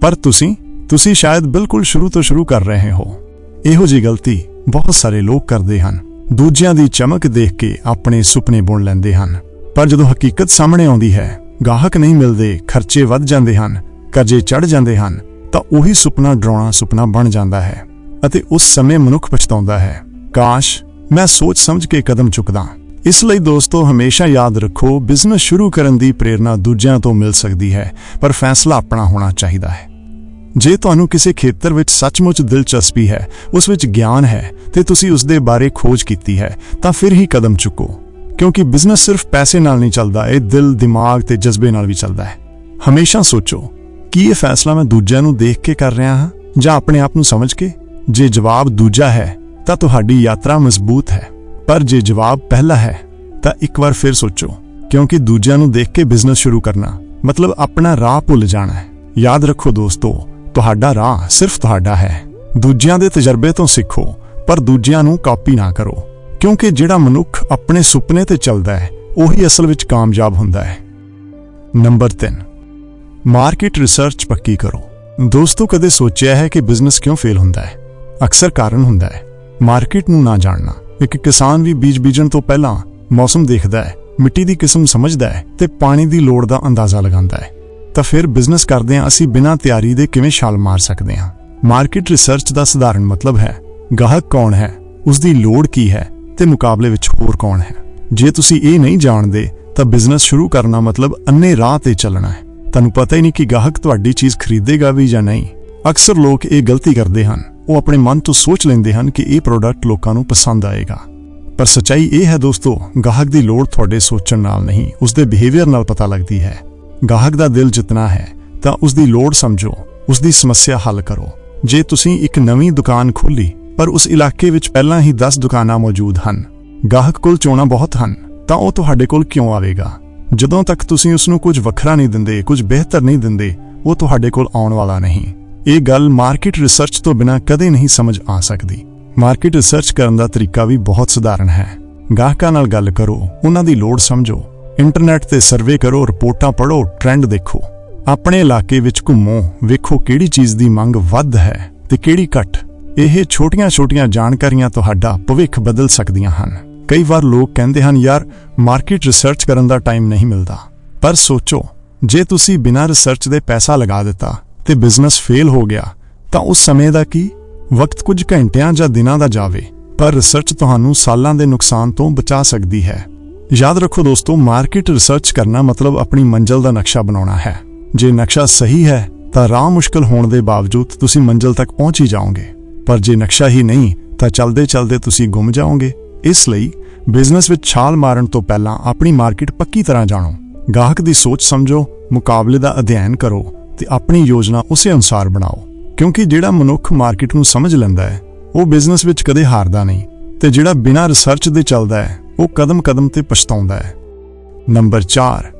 S1: ਪਰ ਤੁਸੀਂ ਤੁਸੀਂ ਸ਼ਾਇਦ ਬਿਲਕੁਲ ਸ਼ੁਰੂ ਤੋਂ ਸ਼ੁਰੂ ਕਰ ਰਹੇ ਹੋ। ਇਹੋ ਜੀ ਗਲਤੀ ਬਹੁਤ ਸਾਰੇ ਲੋਕ ਕਰਦੇ ਹਨ। ਦੂਜਿਆਂ ਦੀ ਚਮਕ ਦੇਖ ਕੇ ਆਪਣੇ ਸੁਪਨੇ ਬੁਣ ਲੈਂਦੇ ਹਨ। ਪਰ ਜਦੋਂ ਹਕੀਕਤ ਸਾਹਮਣੇ ਆਉਂਦੀ ਹੈ, ਗਾਹਕ ਨਹੀਂ ਮਿਲਦੇ, ਖਰਚੇ ਵੱਧ ਜਾਂਦੇ ਹਨ, ਕਰਜ਼ੇ ਚੜ ਜਾਂਦੇ ਹਨ, ਤਾਂ ਉਹੀ ਸੁਪਨਾ ਡਰਾਉਣਾ ਸੁਪਨਾ ਬਣ ਜਾਂਦਾ ਹੈ ਅਤੇ ਉਸ ਸਮੇਂ ਮਨੁੱਖ ਪਛਤਾਉਂਦਾ ਹੈ। ਕਾਸ਼ ਮੈਂ ਸੋਚ ਸਮਝ ਕੇ ਕਦਮ ਚੁੱਕਦਾ। ਇਸ ਲਈ ਦੋਸਤੋ, ਹਮੇਸ਼ਾ ਯਾਦ ਰੱਖੋ, ਬਿਜ਼ਨਸ ਸ਼ੁਰੂ ਕਰਨ ਦੀ ਪ੍ਰੇਰਣਾ ਦੂਜਿਆਂ ਤੋਂ ਮਿਲ ਸਕਦੀ ਹੈ, ਪਰ ਫੈਸਲਾ ਆਪਣਾ ਹੋਣਾ ਚਾਹੀਦਾ ਹੈ। ਜੇ ਤੁਹਾਨੂੰ ਕਿਸੇ ਖੇਤਰ ਵਿੱਚ ਸੱਚਮੁੱਚ ਦਿਲਚਸਪੀ ਹੈ, ਉਸ ਵਿੱਚ ਗਿਆਨ ਹੈ ਤੇ ਤੁਸੀਂ ਉਸ ਦੇ ਬਾਰੇ ਖੋਜ ਕੀਤੀ ਹੈ, ਤਾਂ ਫਿਰ ਹੀ ਕਦਮ ਚੁੱਕੋ। ਕਿਉਂਕਿ ਬਿਜ਼ਨਸ ਸਿਰਫ ਪੈਸੇ ਨਾਲ ਨਹੀਂ ਚੱਲਦਾ, ਇਹ ਦਿਲ, ਦਿਮਾਗ ਤੇ ਜਜ਼ਬੇ ਨਾਲ ਵੀ ਚੱਲਦਾ ਹੈ। ਹਮੇਸ਼ਾ ਸੋਚੋ, ਕੀ ਇਹ ਫੈਸਲਾ ਮੈਂ ਦੂਜਿਆਂ ਨੂੰ ਦੇਖ ਕੇ ਕਰ ਰਿਹਾ ਹਾਂ, ਜਾਂ ਆਪਣੇ ਆਪ ਨੂੰ ਸਮਝ ਕੇ? ਜੇ ਜਵਾਬ ਦੂਜਾ ਹੈ, ਤਾਂ ਤੁਹਾਡੀ ਯਾਤਰਾ ਮਜ਼ਬੂਤ ਹੈ। ਪਰ ਜੇ ਜਵਾਬ ਪਹਿਲਾ ਹੈ, ਤਾਂ ਇੱਕ ਵਾਰ ਫਿਰ ਸੋਚੋ, ਕਿਉਂਕਿ ਦੂਜਿਆਂ ਨੂੰ ਦੇਖ ਕੇ ਬਿਜ਼ਨਸ ਸ਼ੁਰੂ ਕਰਨਾ ਮਤਲਬ ਆਪਣਾ ਰਾਹ ਭੁੱਲ ਜਾਣਾ ਹੈ। ਯਾਦ ਰੱਖੋ ਦੋਸਤੋ ਤੁਹਾਡਾ ਰਾਹ ਸਿਰਫ ਤੁਹਾਡਾ ਹੈ। ਦੂਜਿਆਂ ਦੇ ਤਜਰਬੇ ਤੋਂ ਸਿੱਖੋ, ਪਰ ਦੂਜਿਆਂ ਨੂੰ ਕਾਪੀ ਨਾ ਕਰੋ, ਕਿਉਂਕਿ ਜਿਹੜਾ ਮਨੁੱਖ ਆਪਣੇ ਸੁਪਨੇ ਤੇ ਚੱਲਦਾ ਹੈ, ਉਹੀ ਅਸਲ ਵਿੱਚ ਕਾਮਯਾਬ ਹੁੰਦਾ ਹੈ। ਨੰਬਰ 3 ਮਾਰਕੀਟ ਰਿਸਰਚ ਪੱਕੀ ਕਰੋ। ਦੋਸਤੋ, ਕਦੇ ਸੋਚਿਆ ਹੈ ਕਿ ਬਿਜ਼ਨਸ ਕਿਉਂ ਫੇਲ ਹੁੰਦਾ ਹੈ? ਅਕਸਰ ਕਾਰਨ ਹੁੰਦਾ ਹੈ। ਮਾਰਕੀਟ ਨੂੰ ਨਾ ਜਾਣਨਾ। ਇੱਕ ਕਿਸਾਨ ਵੀ ਬੀਜ ਬੀਜਣ ਤੋਂ ਪਹਿਲਾਂ ਮੌਸਮ ਦੇਖਦਾ ਹੈ, ਮਿੱਟੀ ਦੀ ਕਿਸਮ ਸਮਝਦਾ ਹੈ ਤੇ ਪਾਣੀ ਦੀ ਲੋੜ ਦਾ ਅੰਦਾਜ਼ਾ ਲਗਾਉਂਦਾ ਹੈ। ਤਾਂ ਫਿਰ ਬਿਜ਼ਨਸ ਕਰਦੇ ਹਾਂ ਅਸੀਂ ਬਿਨਾਂ ਤਿਆਰੀ ਦੇ ਕਿਵੇਂ ਛਾਲ ਮਾਰ ਸਕਦੇ ਹਾਂ? ਮਾਰਕੀਟ ਰਿਸਰਚ ਦਾ ਸਧਾਰਨ ਮਤਲਬ ਹੈ, ਗਾਹਕ ਕੌਣ ਹੈ ਉਸ ਦੀ ਲੋੜ ਕੀ ਹੈ ਤੇ ਮੁਕਾਬਲੇ ਵਿੱਚ ਹੋਰ ਕੌਣ ਹੈ? ਜੇ ਤੁਸੀਂ ਇਹ ਨਹੀਂ ਜਾਣਦੇ, ਤਾਂ ਬਿਜ਼ਨਸ ਸ਼ੁਰੂ ਕਰਨਾ ਮਤਲਬ ਅੰਨੇ ਰਾਹ ਤੇ ਚੱਲਣਾ ਹੈ। ਤੁਹਾਨੂੰ ਪਤਾ ਹੀ ਨਹੀਂ ਕਿ ਗਾਹਕ ਤੁਹਾਡੀ ਚੀਜ਼ ਖਰੀਦੇਗਾ ਵੀ ਜਾਂ ਨਹੀਂ। ਅਕਸਰ ਲੋਕ ਇਹ ਗਲਤੀ ਕਰਦੇ ਹਨ। ਉਹ ਆਪਣੇ ਮਨ ਤੋਂ ਸੋਚ ਲੈਂਦੇ ਹਨ ਕਿ ਇਹ ਪ੍ਰੋਡਕਟ ਲੋਕਾਂ ਨੂੰ ਪਸੰਦ ਆਏਗਾ। ਪਰ ਸਚਾਈ ਇਹ ਹੈ ਦੋਸਤੋ, ਗਾਹਕ ਦੀ ਲੋੜ ਤੁਹਾਡੇ ਸੋਚਣ ਨਾਲ ਨਹੀਂ ਉਸ ਦੇ ਬਿਹੇਵੀਅਰ ਨਾਲ ਪਤਾ ਲੱਗਦੀ ਹੈ। ਗਾਹਕ ਦਾ ਦਿਲ ਜਿੱਤਣਾ ਹੈ, ਤਾਂ ਉਸ ਦੀ ਲੋੜ ਸਮਝੋ ਉਸ ਦੀ ਸਮੱਸਿਆ ਹੱਲ ਕਰੋ। ਜੇ ਤੁਸੀਂ ਇੱਕ ਨਵੀਂ ਦੁਕਾਨ ਖੋਲੀ ਪਰ ਉਸ ਇਲਾਕੇ ਵਿੱਚ ਪਹਿਲਾਂ ਹੀ 10 ਦੁਕਾਨਾਂ ਮੌਜੂਦ ਹਨ, ਗਾਹਕ ਕੋਲ ਚੋਣਾਂ ਬਹੁਤ ਹਨ, ਤਾਂ ਉਹ ਤੁਹਾਡੇ ਕੋਲ ਕਿਉਂ ਆਵੇਗਾ? ਜਦੋਂ ਤੱਕ ਤੁਸੀਂ ਉਸ ਨੂੰ ਕੁਝ ਵੱਖਰਾ ਨਹੀਂ ਦਿੰਦੇ, ਕੁਝ ਬਿਹਤਰ ਨਹੀਂ ਦਿੰਦੇ, ਉਹ ਤੁਹਾਡੇ ਕੋਲ ਆਉਣ ਵਾਲਾ ਨਹੀਂ। ਇਹ ਗੱਲ ਮਾਰਕੀਟ ਰਿਸਰਚ ਤੋਂ ਬਿਨਾਂ ਕਦੇ ਨਹੀਂ ਸਮਝ ਆ ਸਕਦੀ। ਮਾਰਕੀਟ ਰਿਸਰਚ ਕਰਨ ਦਾ ਤਰੀਕਾ ਵੀ ਬਹੁਤ ਸਧਾਰਨ ਹੈ। ਗਾਹਕਾਂ ਨਾਲ ਗੱਲ ਕਰੋ, ਉਹਨਾਂ ਦੀ ਲੋੜ ਸਮਝੋ। ਇੰਟਰਨੈਟ ਤੇ ਸਰਵੇ ਕਰੋ, ਰਿਪੋਰਟਾਂ ਪੜ੍ਹੋ ਟ੍ਰੈਂਡ ਦੇਖੋ। ਆਪਣੇ ਇਲਾਕੇ ਵਿੱਚ ਘੁੰਮੋ, ਵੇਖੋ ਕਿਹੜੀ ਚੀਜ਼ ਦੀ ਮੰਗ ਵੱਧ ਹੈ ਤੇ ਕਿਹੜੀ ਘੱਟ। ਇਹ ਛੋਟੀਆਂ-ਛੋਟੀਆਂ ਜਾਣਕਾਰੀਆਂ ਤੁਹਾਡਾ ਭਵਿੱਖ ਬਦਲ ਸਕਦੀਆਂ ਹਨ। ਕਈ ਵਾਰ ਲੋਕ ਕਹਿੰਦੇ ਹਨ, ਯਾਰ ਮਾਰਕੀਟ ਰਿਸਰਚ ਕਰਨ ਦਾ ਟਾਈਮ ਨਹੀਂ ਮਿਲਦਾ। ਪਰ ਸੋਚੋ, ਜੇ ਤੁਸੀਂ ਬਿਨਾਂ ਰਿਸਰਚ ਦੇ ਪੈਸਾ ਲਗਾ ਦਿੱਤਾ ਤੇ ਬਿਜ਼ਨਸ ਫੇਲ ਹੋ ਗਿਆ, ਤਾਂ ਉਸ ਸਮੇਂ ਦਾ ਕੀ? ਵਕਤ ਕੁਝ ਘੰਟਿਆਂ ਜਾਂ ਦਿਨਾਂ ਦਾ ਜਾਵੇ, ਪਰ ਰਿਸਰਚ ਤੁਹਾਨੂੰ ਸਾਲਾਂ ਦੇ ਨੁਕਸਾਨ ਤੋਂ ਬਚਾ ਸਕਦੀ ਹੈ। ਯਾਦ ਰੱਖੋ ਦੋਸਤੋ, ਮਾਰਕੀਟ ਰਿਸਰਚ ਕਰਨਾ ਮਤਲਬ ਆਪਣੀ ਮੰਜ਼ਲ ਦਾ ਨਕਸ਼ਾ ਬਣਾਉਣਾ ਹੈ। ਜੇ ਨਕਸ਼ਾ ਸਹੀ ਹੈ, ਤਾਂ ਰਾਹ ਮੁਸ਼ਕਲ ਹੋਣ ਦੇ ਬਾਵਜੂਦ ਤੁਸੀਂ ਮੰਜ਼ਲ ਤੱਕ ਪਹੁੰਚ ਹੀ ਜਾਓਗੇ। ਪਰ ਜੇ ਨਕਸ਼ਾ ਹੀ ਨਹੀਂ, ਤਾਂ ਚਲਦੇ-ਚਲਦੇ ਤੁਸੀਂ ਗੁੰਮ ਜਾਓਗੇ। ਇਸ ਲਈ ਬਿਜ਼ਨਸ ਵਿੱਚ ਛਾਲ ਮਾਰਨ ਤੋਂ ਪਹਿਲਾਂ ਆਪਣੀ ਮਾਰਕੀਟ ਪੱਕੀ ਤਰ੍ਹਾਂ ਜਾਣੋ। ਗਾਹਕ ਦੀ ਸੋਚ ਸਮਝੋ, ਮੁਕਾਬਲੇ ਦਾ ਅਧਿਐਨ ਕਰੋ ਤੇ ਆਪਣੀ ਯੋਜਨਾ ਉਸੇ ਅਨੁਸਾਰ ਬਣਾਓ। ਕਿਉਂਕਿ ਜਿਹੜਾ ਮਨੁੱਖ ਮਾਰਕੀਟ ਨੂੰ ਸਮਝ ਲੈਂਦਾ ਹੈ, ਉਹ ਬਿਜ਼ਨਸ ਵਿੱਚ ਕਦੇ ਹਾਰਦਾ ਨਹੀਂ ਤੇ ਜਿਹੜਾ ਬਿਨਾਂ ਰਿਸਰਚ ਦੇ ਚੱਲਦਾ ਹੈ ਉਹ ਕਦਮ-ਕਦਮ ਤੇ ਪਛਤਾਉਂਦਾ ਹੈ। ਨੰਬਰ 4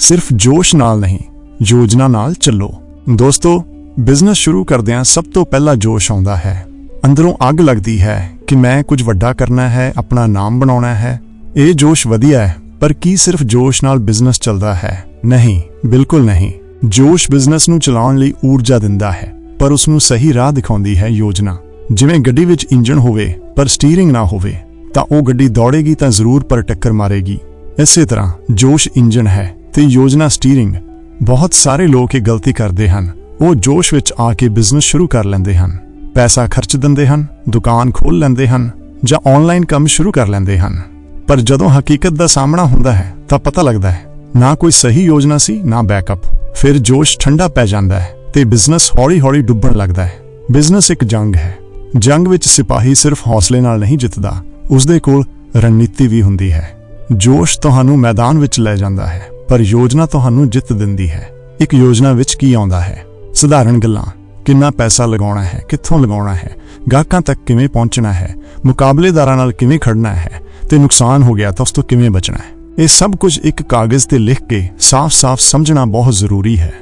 S1: ਸਿਰਫ ਜੋਸ਼ ਨਾਲ ਨਹੀਂ, ਯੋਜਨਾ ਨਾਲ ਚੱਲੋ। ਦੋਸਤੋ ਬਿਜ਼ਨਸ ਸ਼ੁਰੂ ਕਰਦਿਆਂ ਸਭ ਤੋਂ ਪਹਿਲਾਂ ਜੋਸ਼ ਆਉਂਦਾ ਹੈ। ਅੰਦਰੋਂ ਅੱਗ ਲੱਗਦੀ ਹੈ ਕਿ ਮੈਂ ਕੁਝ ਵੱਡਾ ਕਰਨਾ ਹੈ, ਆਪਣਾ ਨਾਮ ਬਣਾਉਣਾ ਹੈ। ਇਹ ਜੋਸ਼ ਵਧੀਆ ਹੈ, ਪਰ ਕੀ ਸਿਰਫ ਜੋਸ਼ ਨਾਲ ਬਿਜ਼ਨਸ ਚੱਲਦਾ ਹੈ? ਨਹੀਂ, ਬਿਲਕੁਲ ਨਹੀਂ। ਜੋਸ਼ ਬਿਜ਼ਨਸ ਨੂੰ ਚਲਾਉਣ ਲਈ ਊਰਜਾ ਦਿੰਦਾ ਹੈ, ਪਰ ਉਸ ਨੂੰ ਸਹੀ ਰਾਹ ਦਿਖਾਉਂਦੀ ਹੈ ਯੋਜਨਾ। ਜਿਵੇਂ ਗੱਡੀ ਵਿੱਚ ਇੰਜਨ ਹੋਵੇ, ਪਰ ਸਟੀਅਰਿੰਗ ਨਾ ਹੋਵੇ। ਤਾਂ ਉਹ ਗੱਡੀ ਦੌੜੇਗੀ ਤਾਂ ਜ਼ਰੂਰ ਪਰ ਟੱਕਰ ਮਾਰੇਗੀ। ਇਸੇ ਤਰ੍ਹਾਂ ਜੋਸ਼ ਇੰਜਨ ਹੈ ਤੇ ਯੋਜਨਾ ਸਟੀਅਰਿੰਗ। ਬਹੁਤ ਸਾਰੇ ਲੋਕ ਇਹ ਗਲਤੀ ਕਰਦੇ ਹਨ। ਉਹ ਜੋਸ਼ ਵਿੱਚ ਆ ਕੇ ਬਿਜ਼ਨਸ ਸ਼ੁਰੂ ਕਰ ਲੈਂਦੇ ਹਨ। ਪੈਸਾ ਖਰਚ ਦਿੰਦੇ ਹਨ, ਦੁਕਾਨ ਖੋਲ ਲੈਂਦੇ ਹਨ ਜਾਂ ਆਨਲਾਈਨ ਕੰਮ ਸ਼ੁਰੂ ਕਰ ਲੈਂਦੇ ਹਨ। ਪਰ ਜਦੋਂ ਹਕੀਕਤ ਦਾ ਸਾਹਮਣਾ ਹੁੰਦਾ ਹੈ ਤਾਂ ਪਤਾ ਲੱਗਦਾ ਹੈ, ਨਾ ਕੋਈ ਸਹੀ ਯੋਜਨਾ ਸੀ, ਨਾ ਬੈਕਅਪ। ਫਿਰ ਜੋਸ਼ ਠੰਡਾ ਪੈ ਜਾਂਦਾ ਹੈ ਤੇ ਬਿਜ਼ਨਸ ਹੌਲੀ-ਹੌਲੀ ਡੁੱਬਣ ਲੱਗਦਾ ਹੈ। ਬਿਜ਼ਨਸ ਇੱਕ ਜੰਗ ਹੈ। ਜੰਗ ਵਿੱਚ ਸਿਪਾਹੀ ਸਿਰਫ ਹੌਸਲੇ ਨਾਲ ਨਹੀਂ ਜਿੱਤਦਾ। ਉਸਦੇ ਕੋਲ ਰਣਨੀਤੀ ਵੀ ਹੁੰਦੀ ਹੈ। ਜੋਸ਼ ਤੁਹਾਨੂੰ ਮੈਦਾਨ ਵਿੱਚ ਲੈ ਜਾਂਦਾ ਹੈ, ਪਰ ਯੋਜਨਾ ਤੁਹਾਨੂੰ ਜਿੱਤ ਦਿੰਦੀ ਹੈ। ਇੱਕ ਯੋਜਨਾ ਵਿੱਚ ਕੀ ਆਉਂਦਾ ਹੈ? ਸਧਾਰਨ ਗੱਲਾਂ, ਕਿੰਨਾ ਪੈਸਾ ਲਗਾਉਣਾ ਹੈ, ਕਿੱਥੋਂ ਲਗਾਉਣਾ ਹੈ, ਗਾਹਕਾਂ ਤੱਕ ਕਿਵੇਂ ਪਹੁੰਚਣਾ ਹੈ, ਮੁਕਾਬਲੇਦਾਰਾਂ ਨਾਲ ਕਿਵੇਂ ਖੜਨਾ ਹੈ, ਤੇ ਨੁਕਸਾਨ ਹੋ ਗਿਆ ਤਾਂ ਉਸ ਤੋਂ ਕਿਵੇਂ ਬਚਣਾ ਹੈ? ਇਹ ਸਭ ਕੁਝ ਇੱਕ ਕਾਗਜ਼ ਤੇ ਲਿਖ ਕੇ ਸਾਫ਼-ਸਾਫ਼ ਸਮਝਣਾ ਬਹੁਤ ਜ਼ਰੂਰੀ ਹੈ,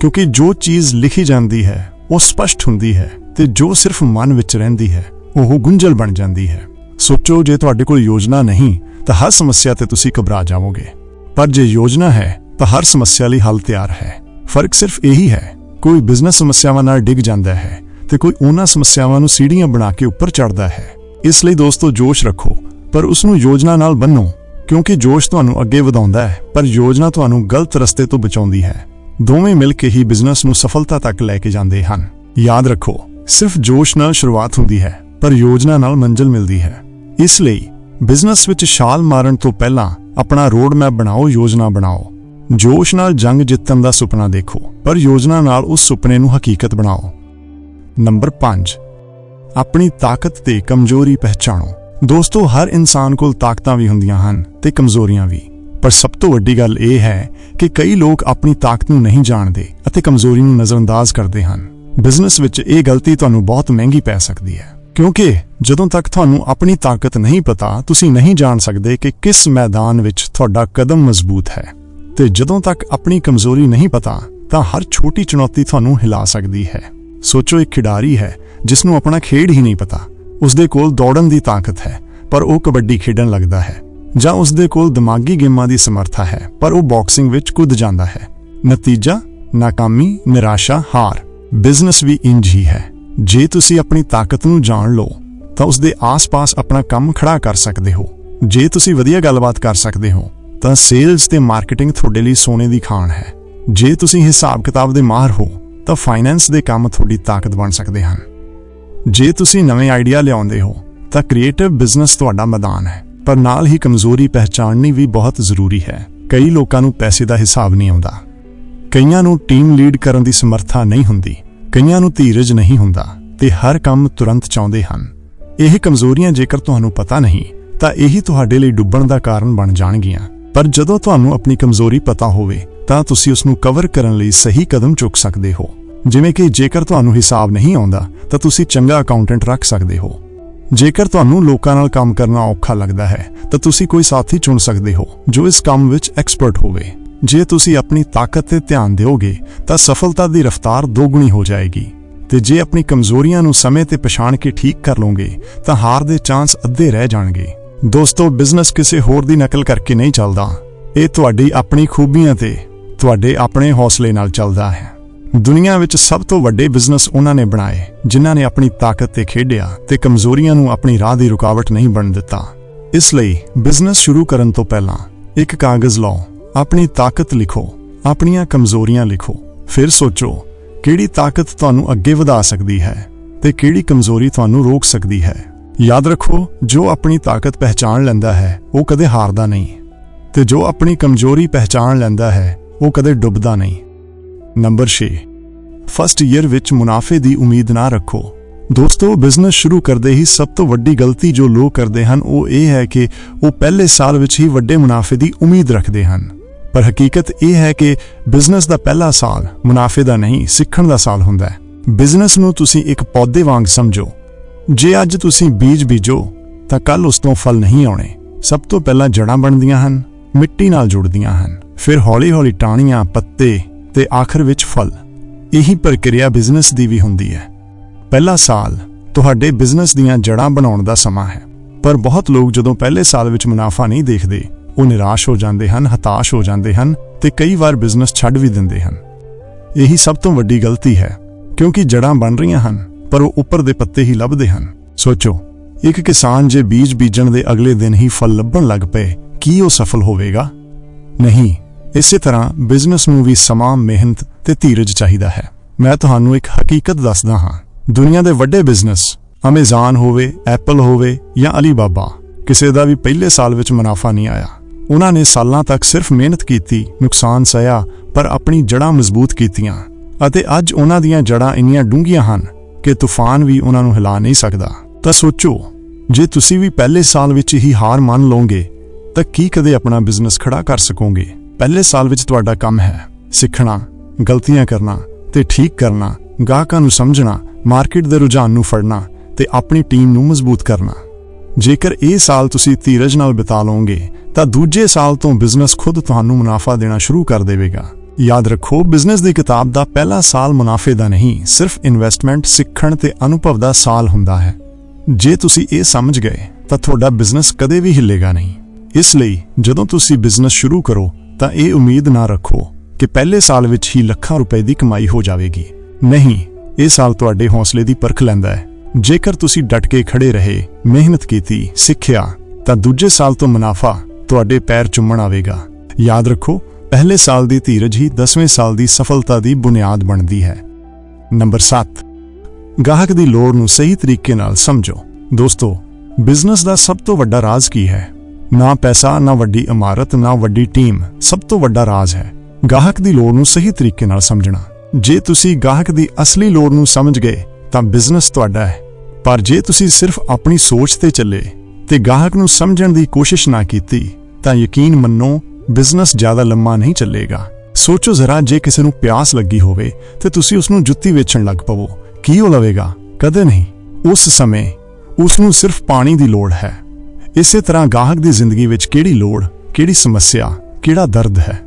S1: ਕਿਉਂਕਿ ਜੋ ਚੀਜ਼ ਲਿਖੀ ਜਾਂਦੀ ਹੈ, ਉਹ ਸਪਸ਼ਟ ਹੁੰਦੀ ਹੈ ਤੇ ਜੋ ਸਿਰਫ ਮਨ ਵਿੱਚ ਰਹਿੰਦੀ ਹੈ, ਉਹ ਗੁੰਝਲ ਬਣ ਜਾਂਦੀ ਹੈ। ਸੋਚੋ ਜੇ ਤੁਹਾਡੇ ਕੋਲ ਯੋਜਨਾ ਨਹੀਂ, ਤਾਂ ਹਰ ਸਮੱਸਿਆ ਤੇ ਤੁਸੀਂ ਘਬਰਾ ਜਾਵੋਗੇ। ਪਰ ਜੇ ਯੋਜਨਾ ਹੈ, ਤਾਂ ਹਰ ਸਮੱਸਿਆ ਲਈ ਹੱਲ ਤਿਆਰ ਹੈ। ਫ਼ਰਕ ਸਿਰਫ ਇਹੀ ਹੈ, ਕੋਈ ਬਿਜ਼ਨਸ ਸਮੱਸਿਆਵਾਂ ਨਾਲ ਡਿੱਗ ਜਾਂਦਾ ਹੈ ਤੇ ਕੋਈ ਉਹਨਾਂ ਸਮੱਸਿਆਵਾਂ ਨੂੰ ਸੀੜੀਆਂ ਬਣਾ ਕੇ ਉੱਪਰ ਚੜਦਾ ਹੈ। ਇਸ ਲਈ ਦੋਸਤੋ ਜੋਸ਼ ਰੱਖੋ, ਪਰ ਉਸ ਨੂੰ ਯੋਜਨਾ ਨਾਲ ਬੰਨੋ, ਕਿਉਂਕਿ ਜੋਸ਼ ਤੁਹਾਨੂੰ ਅੱਗੇ ਵਧਾਉਂਦਾ ਹੈ, ਪਰ ਯੋਜਨਾ ਤੁਹਾਨੂੰ ਗਲਤ ਰਸਤੇ ਤੋਂ ਬਚਾਉਂਦੀ ਹੈ। ਦੋਵੇਂ ਮਿਲ ਕੇ ਹੀ ਬਿਜ਼ਨਸ ਨੂੰ ਸਫਲਤਾ ਤੱਕ ਲੈ ਕੇ ਜਾਂਦੇ ਹਨ। ਯਾਦ ਰੱਖੋ, ਸਿਰਫ ਜੋਸ਼ ਨਾਲ ਸ਼ੁਰੂਆਤ ਹੁੰਦੀ ਹੈ। ਪਰ ਯੋਜਨਾ ਨਾਲ ਮੰਜ਼ਿਲ ਮਿਲਦੀ ਹੈ। ਇਸ ਲਈ ਬਿਜ਼ਨਸ ਵਿੱਚ ਛਾਲ ਮਾਰਨ ਤੋਂ ਪਹਿਲਾਂ ਆਪਣਾ ਰੋਡ ਮੈਪ ਬਣਾਓ, ਯੋਜਨਾ ਬਣਾਓ। ਜੋਸ਼ ਨਾਲ ਜੰਗ ਜਿੱਤਣ ਦਾ ਸੁਪਨਾ ਦੇਖੋ, ਪਰ ਯੋਜਨਾ ਨਾਲ ਉਸ ਸੁਪਨੇ ਨੂੰ ਹਕੀਕਤ ਬਣਾਓ। ਨੰਬਰ 5 ਆਪਣੀ ਤਾਕਤ ਤੇ ਕਮਜ਼ੋਰੀ ਪਹਿਚਾਣੋ। ਦੋਸਤੋ, ਹਰ ਇਨਸਾਨ ਕੋਲ ਤਾਕਤਾਂ ਵੀ ਹੁੰਦੀਆਂ ਹਨ ਤੇ ਕਮਜ਼ੋਰੀਆਂ ਵੀ। ਪਰ ਸਭ ਤੋਂ ਵੱਡੀ ਗੱਲ ਇਹ ਹੈ ਕਿ ਕਈ ਲੋਕ ਆਪਣੀ ਤਾਕਤ ਨੂੰ ਨਹੀਂ ਜਾਣਦੇ ਅਤੇ ਕਮਜ਼ੋਰੀ ਨੂੰ ਨਜ਼ਰਅੰਦਾਜ਼ ਕਰਦੇ ਹਨ। ਬਿਜ਼ਨਸ ਵਿੱਚ ਇਹ ਗਲਤੀ ਤੁਹਾਨੂੰ ਬਹੁਤ ਮਹਿੰਗੀ ਪੈ ਸਕਦੀ ਹੈ। ਕਿਉਂਕਿ ਜਦੋਂ ਤੱਕ ਤੁਹਾਨੂੰ ਆਪਣੀ ਤਾਕਤ ਨਹੀਂ ਪਤਾ, ਤੁਸੀਂ ਨਹੀਂ ਜਾਣ ਸਕਦੇ ਕਿ ਕਿਸ ਮੈਦਾਨ ਵਿੱਚ ਤੁਹਾਡਾ ਕਦਮ ਮਜ਼ਬੂਤ ਹੈ। ਤੇ ਜਦੋਂ ਤੱਕ ਆਪਣੀ ਕਮਜ਼ੋਰੀ ਨਹੀਂ ਪਤਾ, ਤਾਂ ਹਰ ਛੋਟੀ ਚੁਣੌਤੀ ਤੁਹਾਨੂੰ ਹਿਲਾ ਸਕਦੀ ਹੈ। ਸੋਚੋ, ਇੱਕ ਖਿਡਾਰੀ ਹੈ ਜਿਸ ਨੂੰ ਆਪਣਾ ਖੇਡ ਹੀ ਨਹੀਂ ਪਤਾ। ਉਸਦੇ ਕੋਲ ਦੌੜਨ ਦੀ ਤਾਕਤ ਹੈ, ਪਰ ਉਹ ਕਬੱਡੀ ਖੇਡਣ ਲੱਗਦਾ ਹੈ। ਜਾਂ ਉਸਦੇ ਕੋਲ ਦਿਮਾਗੀ ਗੇਮਾਂ ਦੀ ਸਮਰੱਥਾ ਹੈ, ਪਰ ਉਹ ਬਾਕਸਿੰਗ ਵਿੱਚ ਕੁੱਦ ਜਾਂਦਾ ਹੈ। ਨਤੀਜਾ, ਨਾਕਾਮੀ, ਨਿਰਾਸ਼ਾ, ਹਾਰ। ਬਿਜ਼ਨਸ ਵੀ ਇੰਜ ਹੀ ਹੈ। ਜੇ ਤੁਸੀਂ ਆਪਣੀ ਤਾਕਤ ਨੂੰ ਜਾਣ ਲਓ, ਤਾਂ ਉਸਦੇ ਆਸ-ਪਾਸ ਆਪਣਾ ਕੰਮ ਖੜਾ ਕਰ ਸਕਦੇ ਹੋ। ਜੇ ਤੁਸੀਂ ਵਧੀਆ ਗੱਲਬਾਤ ਕਰ ਸਕਦੇ ਹੋ, ਤਾਂ ਸੇਲਸ ਤੇ ਮਾਰਕੀਟਿੰਗ ਤੁਹਾਡੇ ਲਈ ਸੋਨੇ ਦੀ ਖਾਣ ਹੈ। ਜੇ ਤੁਸੀਂ ਹਿਸਾਬ ਕਿਤਾਬ ਦੇ ਮਾਹਰ ਹੋ, ਤਾਂ ਫਾਈਨੈਂਸ ਦੇ ਕੰਮ ਤੁਹਾਡੀ ਤਾਕਤ ਬਣ ਸਕਦੇ ਹਨ। ਜੇ ਤੁਸੀਂ ਨਵੇਂ ਆਈਡੀਆ ਲਿਆਉਂਦੇ ਹੋ, ਤਾਂ ਕ੍ਰੀਏਟਿਵ ਬਿਜ਼ਨਸ ਤੁਹਾਡਾ ਮੈਦਾਨ ਹੈ, ਪਰ ਨਾਲ ਹੀ ਕਮਜ਼ੋਰੀ ਪਹਿਚਾਨਣੀ ਵੀ ਬਹੁਤ ਜ਼ਰੂਰੀ ਹੈ। ਕਈ ਲੋਕਾਂ ਨੂੰ ਪੈਸੇ ਦਾ ਹਿਸਾਬ ਨਹੀਂ ਆਉਂਦਾ। ਕਈਆਂ ਨੂੰ ਟੀਮ ਲੀਡ ਕਰਨ ਦੀ ਸਮਰੱਥਾ ਨਹੀਂ ਹੁੰਦੀ। ਕਈਆਂ ਨੂੰ ਧੀਰਜ ਨਹੀਂ ਹੁੰਦਾ ਤੇ ਹਰ ਕੰਮ ਤੁਰੰਤ ਚਾਹੁੰਦੇ ਹਨ। ਇਹ ਕਮਜ਼ੋਰੀਆਂ ਜੇਕਰ ਤੁਹਾਨੂੰ ਪਤਾ ਨਹੀਂ, ਤਾਂ ਇਹੀ ਤੁਹਾਡੇ ਲਈ ਡੁੱਬਣ ਦਾ ਕਾਰਨ ਬਣ ਜਾਣਗੀਆਂ। ਪਰ ਜਦੋਂ ਤੁਹਾਨੂੰ ਆਪਣੀ ਕਮਜ਼ੋਰੀ ਪਤਾ ਹੋਵੇ, ਤਾਂ ਤੁਸੀਂ ਉਸ ਨੂੰ ਕਵਰ ਕਰਨ ਲਈ ਸਹੀ ਕਦਮ ਚੁੱਕ ਸਕਦੇ ਹੋ। ਜਿਵੇਂ ਕਿ ਜੇਕਰ ਤੁਹਾਨੂੰ ਹਿਸਾਬ ਨਹੀਂ ਆਉਂਦਾ, ਤਾਂ ਤੁਸੀਂ ਚੰਗਾ ਅਕਾਊਂਟੈਂਟ ਰੱਖ ਸਕਦੇ ਹੋ। ਜੇਕਰ ਤੁਹਾਨੂੰ ਲੋਕਾਂ ਨਾਲ ਕੰਮ ਕਰਨਾ ਔਖਾ ਲੱਗਦਾ ਹੈ, ਤਾਂ ਤੁਸੀਂ ਕੋਈ ਸਾਥੀ ਚੁਣ ਸਕਦੇ ਹੋ, ਜੋ ਇਸ ਕੰਮ ਵਿੱਚ ਐਕਸਪਰਟ ਹੋਵੇ। ਜੇ ਤੁਸੀਂ ਆਪਣੀ ਤਾਕਤ ਤੇ ਧਿਆਨ ਦਿਓਗੇ, ਤਾਂ ਸਫਲਤਾ ਦੀ ਰਫ਼ਤਾਰ ਦੋਗੁਣੀ ਹੋ ਜਾਏਗੀ। ਤੇ ਜੇ ਆਪਣੀ ਕਮਜ਼ੋਰੀਆਂ ਨੂੰ ਸਮੇਂ ਤੇ ਪਛਾਣ ਕੇ ਠੀਕ ਕਰ ਲਓਗੇ, ਤਾਂ ਹਾਰ ਦੇ ਚਾਂਸ ਅੱਧੇ ਰਹਿ ਜਾਣਗੇ। ਦੋਸਤੋ, ਬਿਜ਼ਨਸ ਕਿਸੇ ਹੋਰ ਦੀ ਨਕਲ ਕਰਕੇ ਨਹੀਂ ਚੱਲਦਾ। ਇਹ ਤੁਹਾਡੀ ਆਪਣੀ ਖੂਬੀਆਂ ਤੇ ਤੁਹਾਡੇ ਆਪਣੇ ਹੌਸਲੇ ਨਾਲ ਚੱਲਦਾ ਹੈ। ਦੁਨੀਆ ਵਿੱਚ ਸਭ ਤੋਂ ਵੱਡੇ ਬਿਜ਼ਨਸ ਉਹਨਾਂ ਨੇ ਬਣਾਏ, ਜਿਨ੍ਹਾਂ ਨੇ ਆਪਣੀ ਤਾਕਤ ਤੇ ਖੇਡਿਆ ਤੇ ਕਮਜ਼ੋਰੀਆਂ ਨੂੰ ਆਪਣੀ ਰਾਹ ਦੀ ਰੁਕਾਵਟ ਨਹੀਂ ਬਣ ਦਿੱਤਾ। ਇਸ ਲਈ ਬਿਜ਼ਨਸ ਸ਼ੁਰੂ ਕਰਨ ਤੋਂ ਪਹਿਲਾਂ ਇੱਕ ਕਾਗਜ਼ ਲਓ। ਆਪਣੀ ਤਾਕਤ ਲਿਖੋ, ਆਪਣੀਆਂ ਕਮਜ਼ੋਰੀਆਂ ਲਿਖੋ। ਫਿਰ ਸੋਚੋ, ਕਿਹੜੀ ਤਾਕਤ ਤੁਹਾਨੂੰ ਅੱਗੇ ਵਧਾ ਸਕਦੀ ਹੈ ਤੇ ਕਿਹੜੀ ਕਮਜ਼ੋਰੀ ਤੁਹਾਨੂੰ ਰੋਕ ਸਕਦੀ ਹੈ। ਯਾਦ ਰੱਖੋ, ਜੋ ਆਪਣੀ ਤਾਕਤ ਪਹਿਚਾਣ ਲੈਂਦਾ ਹੈ, ਉਹ ਕਦੇ ਹਾਰਦਾ ਨਹੀਂ। ਤੇ ਜੋ ਆਪਣੀ ਕਮਜ਼ੋਰੀ ਪਹਿਚਾਣ ਲੈਂਦਾ ਹੈ, ਉਹ ਕਦੇ ਡੁੱਬਦਾ ਨਹੀਂ। ਨੰਬਰ 6 ਫਸਟ ਈਅਰ ਵਿੱਚ ਮੁਨਾਫੇ ਦੀ ਉਮੀਦ ਨਾ ਰੱਖੋ। ਦੋਸਤੋ, ਬਿਜ਼ਨਸ ਸ਼ੁਰੂ ਕਰਦੇ ਹੀ ਸਭ ਤੋਂ ਵੱਡੀ ਗਲਤੀ ਜੋ ਲੋਕ ਕਰਦੇ ਹਨ, ਉਹ ਇਹ ਹੈ ਕਿ ਉਹ ਪਹਿਲੇ ਸਾਲ ਵਿੱਚ ਹੀ ਵੱਡੇ ਮੁਨਾਫੇ ਦੀ ਉਮੀਦ ਰੱਖਦੇ ਹਨ। ਪਰ ਹਕੀਕਤ ਇਹ ਹੈ ਕਿ ਬਿਜ਼ਨਸ ਦਾ ਪਹਿਲਾ ਸਾਲ ਮੁਨਾਫੇ ਦਾ ਨਹੀਂ, ਸਿੱਖਣ ਦਾ ਸਾਲ ਹੁੰਦਾ ਹੈ। ਬਿਜ਼ਨਸ ਨੂੰ ਤੁਸੀਂ ਇੱਕ ਪੌਦੇ ਵਾਂਗ ਸਮਝੋ। ਜੇ ਅੱਜ ਤੁਸੀਂ ਬੀਜ ਬੀਜੋ, ਤਾਂ ਕੱਲ ਉਸ ਤੋਂ ਫਲ ਨਹੀਂ ਆਉਣੇ। ਸਭ ਤੋਂ ਪਹਿਲਾਂ ਜੜਾਂ ਬਣਦੀਆਂ ਹਨ, ਮਿੱਟੀ ਨਾਲ ਜੁੜਦੀਆਂ ਹਨ। ਫਿਰ ਹੌਲੀ-ਹੌਲੀ ਟਾਹਣੀਆਂ, ਪੱਤੇ ਤੇ ਆਖਰ ਵਿੱਚ ਫਲ। ਇਹੀ ਪ੍ਰਕਿਰਿਆ ਬਿਜ਼ਨਸ ਦੀ ਵੀ ਹੁੰਦੀ ਹੈ। ਪਹਿਲਾ ਸਾਲ ਤੁਹਾਡੇ ਬਿਜ਼ਨਸ ਦੀਆਂ ਜੜਾਂ ਬਣਾਉਣ ਦਾ ਸਮਾਂ ਹੈ। ਪਰ ਬਹੁਤ ਲੋਕ ਜਦੋਂ ਪਹਿਲੇ ਸਾਲ ਵਿੱਚ ਮੁਨਾਫਾ ਨਹੀਂ ਦੇਖਦੇ ਉਹ ਨਿਰਾਸ਼ ਹੋ ਜਾਂਦੇ ਹਨ, ਹਤਾਸ਼ ਹੋ ਜਾਂਦੇ ਹਨ ਤੇ ਕਈ ਵਾਰ ਬਿਜ਼ਨਸ ਛੱਡ ਵੀ ਦਿੰਦੇ ਹਨ। ਇਹੀ ਸਭ ਤੋਂ ਵੱਡੀ ਗਲਤੀ ਹੈ, ਕਿਉਂਕਿ ਜੜਾਂ ਬਣ ਰਹੀਆਂ ਹਨ, ਪਰ ਉਹ ਉੱਪਰ ਦੇ ਪੱਤੇ ਹੀ ਲੱਭਦੇ ਹਨ। ਸੋਚੋ, ਇੱਕ ਕਿਸਾਨ ਜੇ ਬੀਜ ਬੀਜਣ ਦੇ ਅਗਲੇ ਦਿਨ ਹੀ ਫਲ ਲੱਭਣ ਲੱਗ ਪਏ, ਕੀ ਉਹ ਸਫਲ ਹੋਵੇਗਾ? ਨਹੀਂ, ਇਸੇ ਤਰ੍ਹਾਂ ਬਿਜ਼ਨਸ ਨੂੰ ਵੀ ਸਮਾਂ, ਮਿਹਨਤ ਤੇ ਧੀਰਜ ਚਾਹੀਦਾ ਹੈ। ਮੈਂ ਤੁਹਾਨੂੰ ਇੱਕ ਹਕੀਕਤ ਦੱਸਦਾ ਹਾਂ। ਦੁਨੀਆ ਦੇ ਵੱਡੇ ਬਿਜ਼ਨਸ ਅਮੇਜ਼ਾਨ ਹੋਵੇ ਐਪਲ ਹੋਵੇ ਜਾਂ ਅਲੀਬਾਬਾ ਕਿਸੇ ਦਾ ਵੀ ਪਹਿਲੇ ਸਾਲ ਵਿੱਚ ਮੁਨਾਫਾ ਨਹੀਂ ਆਇਆ। ਉਹਨਾਂ ਨੇ ਸਾਲਾਂ ਤੱਕ ਸਿਰਫ ਮਿਹਨਤ ਕੀਤੀ, ਨੁਕਸਾਨ ਸਹਿਆ, ਪਰ ਆਪਣੀ ਜੜਾਂ ਮਜ਼ਬੂਤ ਕੀਤੀਆਂ ਅਤੇ ਅੱਜ ਉਹਨਾਂ ਦੀਆਂ ਜੜਾਂ ਇੰਨੀਆਂ ਡੂੰਘੀਆਂ ਹਨ ਕਿ ਤੂਫਾਨ ਵੀ ਉਹਨਾਂ ਨੂੰ ਹਿਲਾ ਨਹੀਂ ਸਕਦਾ। ਤਾਂ ਸੋਚੋ, ਜੇ ਤੁਸੀਂ ਵੀ ਪਹਿਲੇ ਸਾਲ ਵਿੱਚ ਹੀ ਹਾਰ ਮੰਨ ਲਓਗੇ, ਤਾਂ ਕੀ ਕਦੇ ਆਪਣਾ ਬਿਜ਼ਨਸ ਖੜਾ ਕਰ ਸਕੋਗੇ? ਪਹਿਲੇ ਸਾਲ ਵਿੱਚ ਤੁਹਾਡਾ ਕੰਮ ਹੈ ਸਿੱਖਣਾ, ਗਲਤੀਆਂ ਕਰਨਾ ਤੇ ਠੀਕ ਕਰਨਾ, ਗਾਹਕਾਂ ਨੂੰ ਸਮਝਣਾ, ਮਾਰਕੀਟ ਦੇ ਰੁਝਾਨ ਨੂੰ ਫੜਨਾ ਤੇ ਆਪਣੀ ਟੀਮ ਨੂੰ ਮਜ਼ਬੂਤ ਕਰਨਾ। ਜੇਕਰ ਇਹ ਸਾਲ ਤੁਸੀਂ ਧੀਰਜ ਨਾਲ ਬਿਤਾ ਲਓਗੇ, ਤਾਂ ਦੂਜੇ ਸਾਲ ਤੋਂ ਬਿਜ਼ਨਸ ਖੁਦ ਤੁਹਾਨੂੰ ਮੁਨਾਫਾ ਦੇਣਾ ਸ਼ੁਰੂ ਕਰ ਦੇਵੇਗਾ। ਯਾਦ ਰੱਖੋ, ਬਿਜ਼ਨਸ ਦੀ ਕਿਤਾਬ ਦਾ ਪਹਿਲਾ ਸਾਲ ਮੁਨਾਫੇ ਦਾ ਨਹੀਂ, ਸਿਰਫ ਇਨਵੈਸਟਮੈਂਟ ਸਿੱਖਣ ਤੇ ਅਨੁਭਵ ਦਾ ਸਾਲ ਹੁੰਦਾ ਹੈ। ਜੇ ਤੁਸੀਂ ਇਹ ਸਮਝ ਗਏ, ਤਾਂ ਤੁਹਾਡਾ ਬਿਜ਼ਨਸ ਕਦੇ ਵੀ ਹਿੱਲੇਗਾ ਨਹੀਂ। ਇਸ ਲਈ, ਜਦੋਂ ਤੁਸੀਂ ਬਿਜ਼ਨਸ ਸ਼ੁਰੂ ਕਰੋ, ਤਾਂ ਇਹ ਉਮੀਦ ਨਾ ਰੱਖੋ ਕਿ ਪਹਿਲੇ ਸਾਲ ਵਿੱਚ ਹੀ ਲੱਖਾਂ ਰੁਪਏ ਦੀ ਕਮਾਈ ਹੋ ਜਾਵੇਗੀ। ਨਹੀਂ, ਇਹ ਸਾਲ ਤੁਹਾਡੇ ਹੌਸਲੇ ਦੀ ਪਰਖ ਲੈਂਦਾ ਹੈ। ਜੇਕਰ ਤੁਸੀਂ ਡਟ ਕੇ ਖੜੇ ਰਹੇ, ਮਿਹਨਤ ਕੀਤੀ, ਸਿੱਖਿਆ, ਤਾਂ ਦੂਜੇ ਸਾਲ ਤੋਂ ਮੁਨਾਫਾ ਤੁਹਾਡੇ ਪੈਰ ਚੁੰਮਣ ਆਵੇਗਾ। ਯਾਦ ਰੱਖੋ, ਪਹਿਲੇ ਸਾਲ ਦੀ ਧੀਰਜ ਹੀ 10ਵੇਂ ਸਾਲ ਦੀ ਸਫਲਤਾ ਦੀ ਬੁਨਿਆਦ ਬਣਦੀ ਹੈ। ਨੰਬਰ 7 ਗਾਹਕ ਦੀ ਲੋੜ ਨੂੰ ਸਹੀ ਤਰੀਕੇ ਨਾਲ ਸਮਝੋ। ਦੋਸਤੋ, ਬਿਜ਼ਨਸ ਦਾ ਸਭ ਤੋਂ ਵੱਡਾ ਰਾਜ਼ ਕੀ ਹੈ? ਨਾ ਪੈਸਾ, ਨਾ ਵੱਡੀ ਇਮਾਰਤ, ਨਾ ਵੱਡੀ ਟੀਮ, ਸਭ ਤੋਂ ਵੱਡਾ ਰਾਜ਼ ਹੈ। ਗਾਹਕ ਦੀ ਲੋੜ ਨੂੰ ਸਹੀ ਤਰੀਕੇ ਨਾਲ ਸਮਝਣਾ। ਜੇ ਤੁਸੀਂ ਗਾਹਕ ਦੀ ਅਸਲੀ ਲੋੜ ਨੂੰ ਸਮਝ ਗਏ, ਤਾਂ ਬਿਜ਼ਨਸ ਤੁਹਾਡਾ ਹੈ। ਪਰ ਜੇ ਤੁਸੀਂ ਸਿਰਫ ਆਪਣੀ ਸੋਚ ਤੇ ਚੱਲੇ ਤੇ ਗਾਹਕ ਨੂੰ ਸਮਝਣ ਦੀ ਕੋਸ਼ਿਸ਼ ਨਾ ਕੀਤੀ, ਤਾਂ ਯਕੀਨ ਮੰਨੋ, ਬਿਜ਼ਨਸ ਜ਼ਿਆਦਾ ਲੰਮਾ ਨਹੀਂ ਚੱਲੇਗਾ। ਸੋਚੋ ਜ਼ਰਾ ਜੇ ਕਿਸੇ ਨੂੰ ਪਿਆਸ ਲੱਗੀ ਹੋਵੇ ਤੇ ਤੁਸੀਂ ਉਸ ਨੂੰ ਜੁੱਤੀ ਵੇਚਣ ਲੱਗ ਪਵੋ। ਕੀ ਉਹ ਲਵੇਗਾ? ਕਦੇ ਨਹੀਂ। ਉਸ ਸਮੇਂ ਉਸ ਨੂੰ ਸਿਰਫ ਪਾਣੀ ਦੀ ਲੋੜ ਹੈ। ਇਸੇ ਤਰ੍ਹਾਂ ਗਾਹਕ ਦੀ ਜ਼ਿੰਦਗੀ ਵਿੱਚ ਕਿਹੜੀ ਲੋੜ, ਕਿਹੜੀ ਸਮੱਸਿਆ, ਕਿਹੜਾ ਦਰਦ ਹੈ?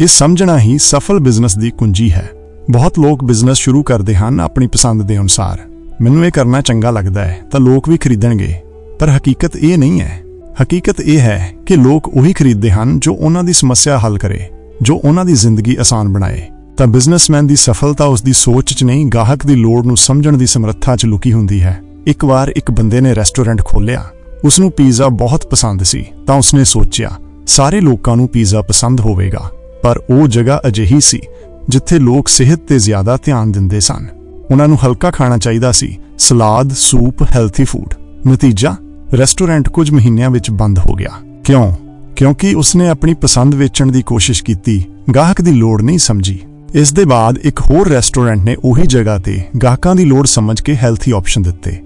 S1: ਇਹ ਸਮਝਣਾ ਹੀ ਸਫਲ ਬਿਜ਼ਨਸ ਦੀ ਕੁੰਜੀ ਹੈ। ਬਹੁਤ ਲੋਕ ਬਿਜ਼ਨਸ ਸ਼ੁਰੂ ਕਰਦੇ ਹਨ ਆਪਣੀ ਪਸੰਦ ਦੇ ਅਨੁਸਾਰ। ਮੈਨੂੰ ਇਹ ਕਰਨਾ ਚੰਗਾ ਲੱਗਦਾ ਹੈ ਤਾਂ ਲੋਕ ਵੀ ਖਰੀਦਣਗੇ। ਪਰ ਹਕੀਕਤ ਇਹ ਨਹੀਂ ਹੈ। ਹਕੀਕਤ ਇਹ ਹੈ ਕਿ ਲੋਕ ਉਹੀ ਖਰੀਦਦੇ ਹਨ ਜੋ ਉਹਨਾਂ ਦੀ ਸਮੱਸਿਆ ਹੱਲ ਕਰੇ, ਜੋ ਉਹਨਾਂ ਦੀ ਜ਼ਿੰਦਗੀ ਆਸਾਨ ਬਣਾਏ। ਤਾਂ ਬਿਜ਼ਨਸਮੈਨ ਦੀ ਸਫਲਤਾ ਉਸ ਦੀ ਸੋਚ 'ਚ ਨਹੀਂ, ਗਾਹਕ ਦੀ ਲੋੜ ਨੂੰ ਸਮਝਣ ਦੀ ਸਮਰੱਥਾ 'ਚ ਲੁਕੀ ਹੁੰਦੀ ਹੈ। ਇੱਕ ਵਾਰ ਇੱਕ ਬੰਦੇ ਨੇ ਰੈਸਟੋਰੈਂਟ ਖੋਲ੍ਹਿਆ। ਉਸ ਨੂੰ ਪੀਜ਼ਾ ਬਹੁਤ ਪਸੰਦ ਸੀ ਤਾਂ ਉਸਨੇ ਸੋਚਿਆ, ਸਾਰੇ ਲੋਕਾਂ ਨੂੰ ਪੀਜ਼ਾ ਪਸੰਦ ਹੋਵੇਗਾ। ਪਰ ਉਹ ਜਗ੍ਹਾ ਅਜਿਹੀ ਸੀ ਜਿੱਥੇ ਲੋਕ ਸਿਹਤ ਤੇ ਜ਼ਿਆਦਾ ਧਿਆਨ ਦਿੰਦੇ ਸਨ। ਉਹਨਾਂ ਨੂੰ ਹਲਕਾ ਖਾਣਾ ਚਾਹੀਦਾ ਸੀ। ਸਲਾਦ, ਸੂਪ ਹੈਲਥੀ ਫੂਡ ਨਤੀਜਾ, ਰੈਸਟੋਰੈਂਟ ਕੁਝ ਮਹੀਨਿਆਂ ਵਿੱਚ ਬੰਦ ਹੋ ਗਿਆ। ਕਿਉਂ? ਕਿਉਂਕਿ ਉਸਨੇ ਆਪਣੀ ਪਸੰਦ ਵੇਚਣ ਦੀ ਕੋਸ਼ਿਸ਼ ਕੀਤੀ। ਗਾਹਕ ਦੀ ਲੋੜ ਨਹੀਂ ਸਮਝੀ। ਇਸ ਦੇ ਬਾਅਦ ਇੱਕ ਹੋਰ ਰੈਸਟੋਰੈਂਟ ਨੇ ਉਹੀ ਜਗ੍ਹਾ ਤੇ ਗਾਹਕਾਂ ਦੀ ਲੋੜ ਸਮਝ ਕੇ ਹੈਲਥੀ ਆਪਸ਼ਨ ਦਿੱਤੇ।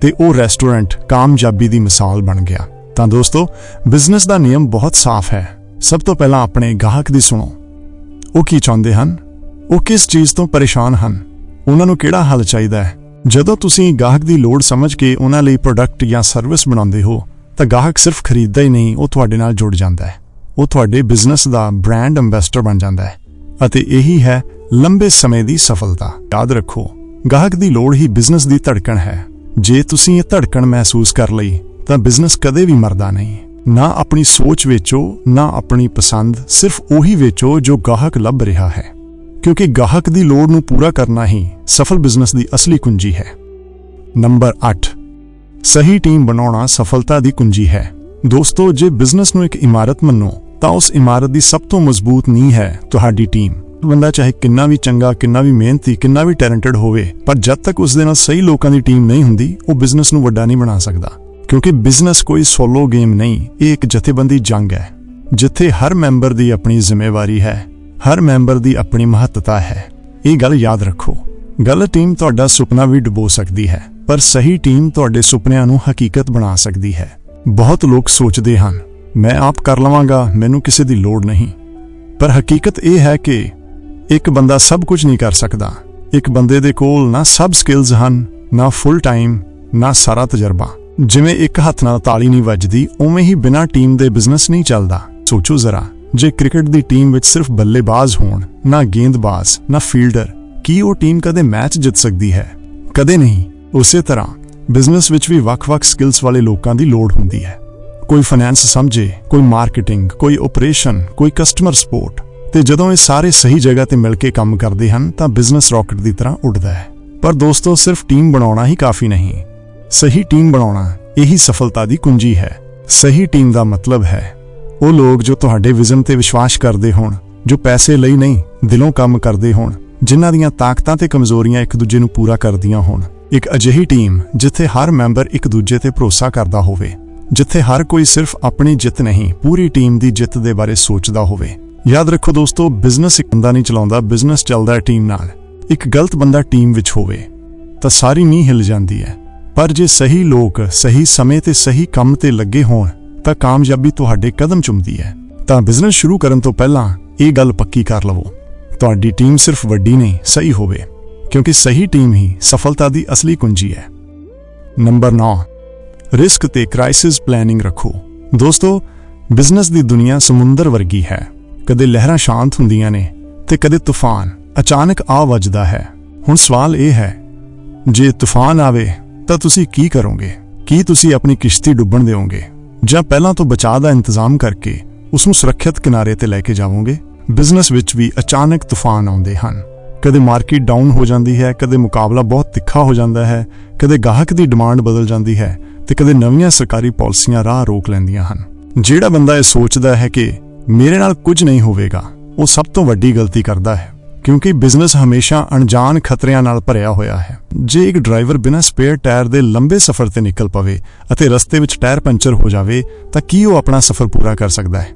S1: ਤੇ ਉਹ ਰੈਸਟੋਰੈਂਟ ਕਾਮਯਾਬੀ ਦੀ ਮਿਸਾਲ ਬਣ ਗਿਆ। ਤਾਂ ਦੋਸਤੋ ਬਿਜ਼ਨਸ ਦਾ ਨਿਯਮ ਬਹੁਤ ਸਾਫ਼ ਹੈ। ਸਭ ਤੋਂ ਪਹਿਲਾਂ ਆਪਣੇ ਗਾਹਕ ਦੀ ਸੁਣੋ। ਉਹ ਕੀ ਚਾਹੁੰਦੇ ਹਨ? ਉਹ ਕਿਸ ਚੀਜ਼ ਤੋਂ ਪਰੇਸ਼ਾਨ ਹਨ? ਉਹਨਾਂ ਨੂੰ ਕਿਹੜਾ ਹੱਲ ਚਾਹੀਦਾ ਹੈ? ਜਦੋਂ ਤੁਸੀਂ ਗਾਹਕ ਦੀ ਲੋੜ ਸਮਝ ਕੇ ਉਹਨਾਂ ਲਈ ਪ੍ਰੋਡਕਟ ਜਾਂ ਸਰਵਿਸ ਬਣਾਉਂਦੇ ਹੋ, ਤਾਂ ਗਾਹਕ ਸਿਰਫ ਖਰੀਦਦਾ ਹੀ ਨਹੀਂ, ਉਹ ਤੁਹਾਡੇ ਨਾਲ ਜੁੜ ਜਾਂਦਾ ਹੈ। ਉਹ ਤੁਹਾਡੇ ਬਿਜ਼ਨਸ ਦਾ ਬ੍ਰਾਂਡ ਐਮਬੈਸਡਰ ਬਣ ਜਾਂਦਾ ਹੈ। ਅਤੇ ਇਹੀ ਹੈ ਲੰਬੇ ਸਮੇਂ ਦੀ ਸਫਲਤਾ। ਯਾਦ ਰੱਖੋ, ਗਾਹਕ ਦੀ ਲੋੜ ਹੀ ਬਿਜ਼ਨਸ ਦੀ ਧੜਕਣ ਹੈ। ਜੇ ਤੁਸੀਂ ਇਹ ਧੜਕਣ ਮਹਿਸੂਸ ਕਰ ਲਈ, ਤਾਂ ਬਿਜ਼ਨਸ ਕਦੇ ਵੀ ਮਰਦਾ ਨਹੀਂ। ਨਾ ਆਪਣੀ ਸੋਚ ਵੇਚੋ, ਨਾ ਆਪਣੀ ਪਸੰਦ, ਸਿਰਫ ਉਹੀ ਵੇਚੋ ਜੋ ਗਾਹਕ ਲੱਭ ਰਿਹਾ ਹੈ। ਕਿਉਂਕਿ ਗਾਹਕ ਦੀ ਲੋੜ ਨੂੰ ਪੂਰਾ ਕਰਨਾ ਹੀ ਸਫਲ ਬਿਜ਼ਨਸ ਦੀ ਅਸਲੀ ਕੁੰਜੀ ਹੈ। ਨੰਬਰ 8 ਸਹੀ ਟੀਮ ਬਣਾਉਣਾ ਸਫਲਤਾ ਦੀ ਕੁੰਜੀ ਹੈ। ਦੋਸਤੋ, ਜੇ ਬਿਜ਼ਨਸ ਨੂੰ ਇੱਕ ਇਮਾਰਤ ਮੰਨੋ, ਤਾਂ ਉਸ ਇਮਾਰਤ ਦੀ ਸਭ ਤੋਂ ਮਜ਼ਬੂਤ ਨੀਂਹ ਹੈ ਤੁਹਾਡੀ ਟੀਮ। ਬੰਦਾ ਚਾਹੇ ਕਿੰਨਾ ਵੀ ਚੰਗਾ, ਕਿੰਨਾ ਵੀ ਮਿਹਨਤੀ, ਕਿੰਨਾ ਵੀ ਟੈਲੈਂਟਡ ਹੋਵੇ, ਪਰ ਜਦ ਤੱਕ ਉਸ ਦੇ ਨਾਲ ਸਹੀ ਲੋਕਾਂ ਦੀ ਟੀਮ ਨਹੀਂ ਹੁੰਦੀ, ਉਹ ਬਿਜ਼ਨਸ ਨੂੰ ਵੱਡਾ ਨਹੀਂ ਬਣਾ ਸਕਦਾ। ਕਿਉਂਕਿ ਬਿਜ਼ਨਸ ਕੋਈ ਸੋਲੋ ਗੇਮ ਨਹੀਂ, ਇਹ ਇੱਕ ਜਥੇਬੰਦੀ ਜੰਗ ਹੈ, ਜਿੱਥੇ ਹਰ ਮੈਂਬਰ ਦੀ ਆਪਣੀ ਜ਼ਿੰਮੇਵਾਰੀ ਹੈ। ਹਰ ਮੈਂਬਰ ਦੀ ਆਪਣੀ ਮਹੱਤਤਾ ਹੈ। ਇਹ ਗੱਲ ਯਾਦ ਰੱਖੋ। ਗਲਤ ਟੀਮ ਤੁਹਾਡਾ ਸੁਪਨਾ ਵੀ ਡੁਬੋ ਸਕਦੀ ਹੈ, ਪਰ ਸਹੀ ਟੀਮ ਤੁਹਾਡੇ ਸੁਪਨਿਆਂ ਨੂੰ ਹਕੀਕਤ ਬਣਾ ਸਕਦੀ ਹੈ। ਬਹੁਤ ਲੋਕ ਸੋਚਦੇ ਹਨ, ਮੈਂ ਆਪ ਕਰ ਲਵਾਂਗਾ, ਮੈਨੂੰ ਕਿਸੇ ਦੀ ਲੋੜ ਨਹੀਂ। ਪਰ ਹਕੀਕਤ ਇਹ ਹੈ ਕਿ ਇੱਕ ਬੰਦਾ ਸਭ ਕੁਝ ਨਹੀਂ ਕਰ ਸਕਦਾ। ਇੱਕ ਬੰਦੇ ਦੇ ਕੋਲ ਨਾ ਸਭ ਸਕਿੱਲਸ ਹਨ, ਨਾ ਫੁੱਲ ਟਾਈਮ ਨਾ ਸਾਰਾ ਤਜਰਬਾ। ਜਿਵੇਂ ਇੱਕ ਹੱਥ ਨਾਲ ਤਾਲੀ ਨਹੀਂ ਵੱਜਦੀ, ਉਵੇਂ ਹੀ ਬਿਨਾਂ ਟੀਮ ਦੇ ਬਿਜ਼ਨਸ ਨਹੀਂ ਚੱਲਦਾ। ਸੋਚੋ ਜ਼ਰਾ। ਜੇ ਕ੍ਰਿਕਟ ਦੀ ਟੀਮ ਵਿੱਚ ਸਿਰਫ ਬੱਲੇਬਾਜ਼ ਹੋਣ, ਨਾ ਗੇਂਦਬਾਜ਼, ਨਾ ਫੀਲਡਰ, ਕੀ ਉਹ ਟੀਮ ਕਦੇ ਮੈਚ ਜਿੱਤ ਸਕਦੀ ਹੈ? ਕਦੇ ਨਹੀਂ। ਉਸੇ ਤਰ੍ਹਾਂ, ਬਿਜ਼ਨਸ ਵਿੱਚ ਵੀ ਵੱਖ-ਵੱਖ ਸਕਿੱਲਸ ਵਾਲੇ ਲੋਕਾਂ ਦੀ ਲੋੜ ਹੁੰਦੀ ਹੈ। ਕੋਈ ਫਾਈਨੈਂਸ ਸਮਝੇ, ਕੋਈ ਮਾਰਕੀਟਿੰਗ, ਕੋਈ ਆਪਰੇਸ਼ਨ, ਕੋਈ ਕਸਟਮਰ ਸਪੋਰਟ, ਤੇ ਜਦੋਂ ਇਹ ਸਾਰੇ ਸਹੀ ਜਗ੍ਹਾ ਤੇ ਮਿਲ ਕੇ ਕੰਮ ਕਰਦੇ ਹਨ, ਤਾਂ ਬਿਜ਼ਨਸ ਰਾਕਟ ਦੀ ਤਰ੍ਹਾਂ ਉੱਡਦਾ ਹੈ। ਪਰ ਦੋਸਤੋ, ਸਿਰਫ ਟੀਮ ਬਣਾਉਣਾ ਹੀ ਕਾਫੀ ਨਹੀਂ। ਸਹੀ ਟੀਮ ਬਣਾਉਣਾ, ਇਹੀ ਸਫਲਤਾ ਦੀ ਕੁੰਜੀ ਹੈ। ਸਹੀ ਟੀਮ ਦਾ ਮਤਲਬ ਹੈ ਉਹ ਲੋਕ ਜੋ ਤੁਹਾਡੇ ਵਿਜ਼ਨ ਤੇ ਵਿਸ਼ਵਾਸ ਕਰਦੇ ਹੋਣ, ਜੋ ਪੈਸੇ ਲਈ ਨਹੀਂ, ਦਿਲੋਂ ਕੰਮ ਕਰਦੇ ਹੋਣ, ਜਿਨ੍ਹਾਂ ਦੀਆਂ ਤਾਕਤਾਂ ਤੇ ਕਮਜ਼ੋਰੀਆਂ ਇੱਕ ਦੂਜੇ ਨੂੰ ਪੂਰਾ ਕਰਦੀਆਂ ਹੋਣ। ਇੱਕ ਅਜਿਹੀ ਟੀਮ ਜਿੱਥੇ ਹਰ ਮੈਂਬਰ ਇੱਕ ਦੂਜੇ ਤੇ ਭਰੋਸਾ ਕਰਦਾ ਹੋਵੇ, ਜਿੱਥੇ ਹਰ ਕੋਈ ਸਿਰਫ ਆਪਣੀ ਜਿੱਤ ਨਹੀਂ, ਪੂਰੀ ਟੀਮ ਦੀ ਜਿੱਤ ਦੇ ਬਾਰੇ ਸੋਚਦਾ ਹੋਵੇ। ਯਾਦ ਰੱਖੋ ਦੋਸਤੋ, ਬਿਜ਼ਨਸ ਇੱਕ ਬੰਦਾ ਨਹੀਂ ਚਲਾਉਂਦਾ, ਬਿਜ਼ਨਸ ਚੱਲਦਾ ਟੀਮ ਨਾਲ। ਇੱਕ ਗਲਤ ਬੰਦਾ ਟੀਮ ਵਿੱਚ ਹੋਵੇ, ਤਾਂ ਸਾਰੀ ਨੀਂਹ ਹਿੱਲ ਜਾਂਦੀ ਹੈ। ਪਰ ਜੇ ਸਹੀ ਲੋਕ ਸਹੀ ਸਮੇਂ ਤੇ ਸਹੀ ਕੰਮ ਤੇ ਲੱਗੇ ਹੋਣ ਤਾਂ ਕਾਮਯਾਬੀ ਤੁਹਾਡੇ ਕਦਮ ਚੁੰਮਦੀ ਹੈ। ਤਾਂ ਬਿਜ਼ਨਸ ਸ਼ੁਰੂ ਕਰਨ ਤੋਂ ਪਹਿਲਾਂ ਇਹ ਗੱਲ ਪੱਕੀ ਕਰ ਲਵੋ। ਤੁਹਾਡੀ ਟੀਮ ਸਿਰਫ ਵੱਡੀ ਨਹੀਂ, ਸਹੀ ਹੋਵੇ। ਕਿਉਂਕਿ ਸਹੀ ਟੀਮ ਹੀ ਸਫਲਤਾ ਦੀ ਅਸਲੀ ਕੁੰਜੀ ਹੈ। ਨੰਬਰ 9 ਰਿਸਕ ਤੇ ਕ੍ਰਾਈਸਿਸ ਪਲੈਨਿੰਗ ਰੱਖੋ। ਦੋਸਤੋ ਬਿਜ਼ਨਸ ਦੀ ਦੁਨੀਆ ਸਮੁੰਦਰ ਵਰਗੀ ਹੈ। ਕਦੇ ਲਹਿਰਾਂ ਸ਼ਾਂਤ ਹੁੰਦੀਆਂ ਨੇ ਤੇ ਕਦੇ ਤੂਫਾਨ ਅਚਾਨਕ ਆ ਵੱਜਦਾ ਹੈ। ਹੁਣ ਸਵਾਲ ਇਹ ਹੈ, ਜੇ ਤੂਫਾਨ ਆਵੇ ਤਾਂ ਤੁਸੀਂ ਕੀ ਕਰੋਗੇ? ਕੀ ਤੁਸੀਂ ਆਪਣੀ ਕਿਸ਼ਤੀ ਡੁੱਬਣ ਦਿਓਗੇ ਜਾਂ ਪਹਿਲਾਂ ਤੋਂ ਬਚਾਅ ਦਾ ਇੰਤਜ਼ਾਮ ਕਰਕੇ ਉਸ ਨੂੰ ਸੁਰੱਖਿਅਤ ਕਿਨਾਰੇ ਤੇ ਲੈ ਕੇ ਜਾਵੋਗੇ, ਬਿਜ਼ਨਸ ਵਿੱਚ ਵੀ ਅਚਾਨਕ ਤੂਫਾਨ ਆਉਂਦੇ ਹਨ। ਕਦੇ ਮਾਰਕੀਟ ਡਾਊਨ ਹੋ ਜਾਂਦੀ ਹੈ, ਕਦੇ ਮੁਕਾਬਲਾ ਬਹੁਤ ਤਿੱਖਾ ਹੋ ਜਾਂਦਾ ਹੈ, ਕਦੇ ਗਾਹਕ ਦੀ ਡਿਮਾਂਡ ਬਦਲ ਜਾਂਦੀ ਹੈ ਤੇ ਕਦੇ ਨਵੀਆਂ ਸਰਕਾਰੀ ਪਾਲਿਸੀਆਂ ਰਾਹ ਰੋਕ ਲੈਂਦੀਆਂ ਹਨ। ਜਿਹੜਾ ਬੰਦਾ ਇਹ ਸੋਚਦਾ ਹੈ ਕਿ ਮੇਰੇ ਨਾਲ ਕੁਝ ਨਹੀਂ ਹੋਵੇਗਾ, ਉਹ ਸਭ ਤੋਂ ਵੱਡੀ ਗਲਤੀ ਕਰਦਾ ਹੈ। ਕਿਉਂਕਿ ਬਿਜ਼ਨਸ ਹਮੇਸ਼ਾ ਅਣਜਾਣ ਖਤਰਿਆਂ ਨਾਲ ਭਰਿਆ ਹੋਇਆ ਹੈ। ਜੇ ਇੱਕ ਡਰਾਈਵਰ ਬਿਨਾਂ ਸਪੇਅਰ ਟਾਇਰ ਦੇ ਲੰਬੇ ਸਫ਼ਰ ਤੇ ਨਿਕਲ ਪਵੇ ਅਤੇ ਰਸਤੇ ਵਿੱਚ ਟਾਇਰ ਪੰਚਰ ਹੋ ਜਾਵੇ, ਤਾਂ ਕੀ ਉਹ ਆਪਣਾ ਸਫ਼ਰ ਪੂਰਾ ਕਰ ਸਕਦਾ ਹੈ?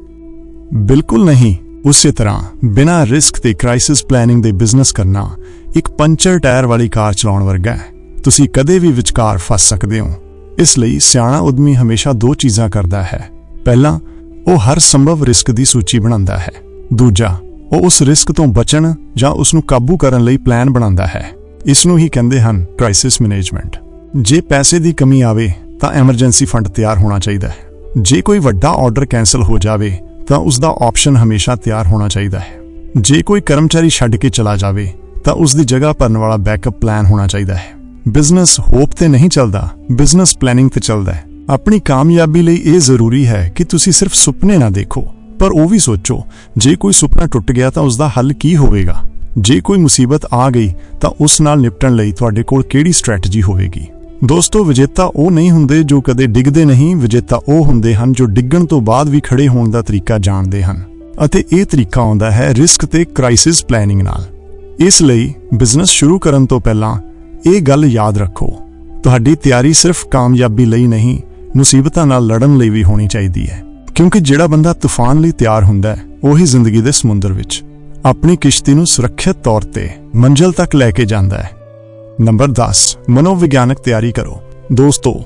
S1: ਬਿਲਕੁਲ ਨਹੀਂ। ਉਸੇ ਤਰ੍ਹਾਂ, ਬਿਨਾਂ ਰਿਸਕ ਤੇ ਕ੍ਰਾਈਸਿਸ ਪਲੈਨਿੰਗ ਦੇ ਬਿਜ਼ਨਸ ਕਰਨਾ ਇੱਕ ਪੰਚਰ ਟਾਇਰ ਵਾਲੀ ਕਾਰ ਚਲਾਉਣ ਵਰਗਾ ਹੈ। ਤੁਸੀਂ ਕਦੇ ਵੀ ਵਿਚਕਾਰ ਫਸ ਸਕਦੇ ਹੋ। ਇਸ ਲਈ ਸਿਆਣਾ ਉਦਮੀ ਹਮੇਸ਼ਾ ਦੋ ਚੀਜ਼ਾਂ ਕਰਦਾ ਹੈ। ਪਹਿਲਾਂ, ਉਹ ਹਰ ਸੰਭਵ ਰਿਸਕ ਦੀ ਸੂਚੀ ਬਣਾਉਂਦਾ ਹੈ। ਦੂਜਾ ਉਹ ਉਸ ਰਿਸਕ ਤੋਂ ਬਚਣ ਜਾਂ ਉਸ ਨੂੰ ਕਾਬੂ ਕਰਨ ਲਈ ਪਲਾਨ ਬਣਾਉਂਦਾ ਹੈ। ਇਸ ਨੂੰ ਹੀ ਕਹਿੰਦੇ ਹਨ ਕ੍ਰਾਈਸਿਸ ਮੈਨੇਜਮੈਂਟ ਜੇ ਪੈਸੇ ਦੀ ਕਮੀ ਆਵੇ ਤਾਂ ਐਮਰਜੈਂਸੀ ਫੰਡ ਤਿਆਰ ਹੋਣਾ ਚਾਹੀਦਾ ਹੈ। ਜੇ ਕੋਈ ਵੱਡਾ ਆਰਡਰ ਕੈਨਸਲ ਹੋ ਜਾਵੇ ਤਾਂ ਉਸ ਦਾ ਆਪਸ਼ਨ ਹਮੇਸ਼ਾ ਤਿਆਰ ਹੋਣਾ ਚਾਹੀਦਾ ਹੈ। ਜੇ ਕੋਈ ਕਰਮਚਾਰੀ ਛੱਡ ਕੇ ਚਲਾ ਜਾਵੇ ਤਾਂ ਉਸ ਦੀ ਜਗ੍ਹਾ ਭਰਨ ਵਾਲਾ ਬੈਕਅਪ ਪਲਾਨ ਹੋਣਾ ਚਾਹੀਦਾ ਹੈ। ਬਿਜ਼ਨਸ ਹੋਪ ਤੇ ਨਹੀਂ ਚੱਲਦਾ ਬਿਜ਼ਨਸ ਪਲੈਨਿੰਗ ਤੇ ਚੱਲਦਾ ਹੈ। ਆਪਣੀ ਕਾਮਯਾਬੀ ਲਈ ਇਹ ਜ਼ਰੂਰੀ ਹੈ ਕਿ ਤੁਸੀਂ ਸਿਰਫ ਸੁਪਨੇ ਨਾ ਦੇਖੋ। ਪਰ ਉਹ ਵੀ ਸੋਚੋ, ਜੇ ਕੋਈ ਸੁਪਨਾ ਟੁੱਟ ਗਿਆ ਤਾਂ ਉਸ ਦਾ ਹੱਲ ਕੀ ਹੋਵੇਗਾ? ਜੇ ਕੋਈ ਮੁਸੀਬਤ ਆ ਗਈ ਤਾਂ ਉਸ ਨਾਲ ਨਿਪਟਣ ਲਈ ਤੁਹਾਡੇ ਕੋਲ ਕਿਹੜੀ ਸਟ੍ਰੈਟਜੀ ਹੋਵੇਗੀ? ਦੋਸਤੋ, ਵਿਜੇਤਾ ਉਹ ਨਹੀਂ ਹੁੰਦੇ ਜੋ ਕਦੇ ਡਿੱਗਦੇ ਨਹੀਂ, ਵਿਜੇਤਾ ਉਹ ਹੁੰਦੇ ਹਨ ਜੋ ਡਿੱਗਣ ਤੋਂ ਬਾਅਦ ਵੀ ਖੜੇ ਹੋਣ ਦਾ ਤਰੀਕਾ ਜਾਣਦੇ ਹਨ। ਅਤੇ ਇਹ ਤਰੀਕਾ ਆਉਂਦਾ ਹੈ ਰਿਸਕ ਤੇ ਕ੍ਰਾਈਸਿਸ ਪਲੈਨਿੰਗ ਨਾਲ। ਇਸ ਲਈ ਬਿਜ਼ਨਸ ਸ਼ੁਰੂ ਕਰਨ ਤੋਂ ਪਹਿਲਾਂ ਇਹ ਗੱਲ ਯਾਦ ਰੱਖੋ। ਤੁਹਾਡੀ ਤਿਆਰੀ ਸਿਰਫ ਕਾਮਯਾਬੀ ਲਈ ਨਹੀਂ, ਮੁਸੀਬਤਾਂ ਨਾਲ ਲੜਨ ਲਈ ਵੀ ਹੋਣੀ ਚਾਹੀਦੀ ਹੈ। ਕਿਉਂਕਿ ਜਿਹੜਾ ਬੰਦਾ ਤੂਫਾਨ ਲਈ ਤਿਆਰ ਹੁੰਦਾ ਹੈ, ਉਹੀ ਜ਼ਿੰਦਗੀ ਦੇ ਸਮੁੰਦਰ ਵਿੱਚ ਆਪਣੀ ਕਿਸ਼ਤੀ ਨੂੰ ਸੁਰੱਖਿਅਤ ਤੌਰ ਤੇ ਮੰਜ਼ਿਲ ਤੱਕ ਲੈ ਕੇ ਜਾਂਦਾ ਹੈ। ਨੰਬਰ 10 ਮਨੋਵਿਗਿਆਨਕ ਤਿਆਰੀ ਕਰੋ। ਦੋਸਤੋ,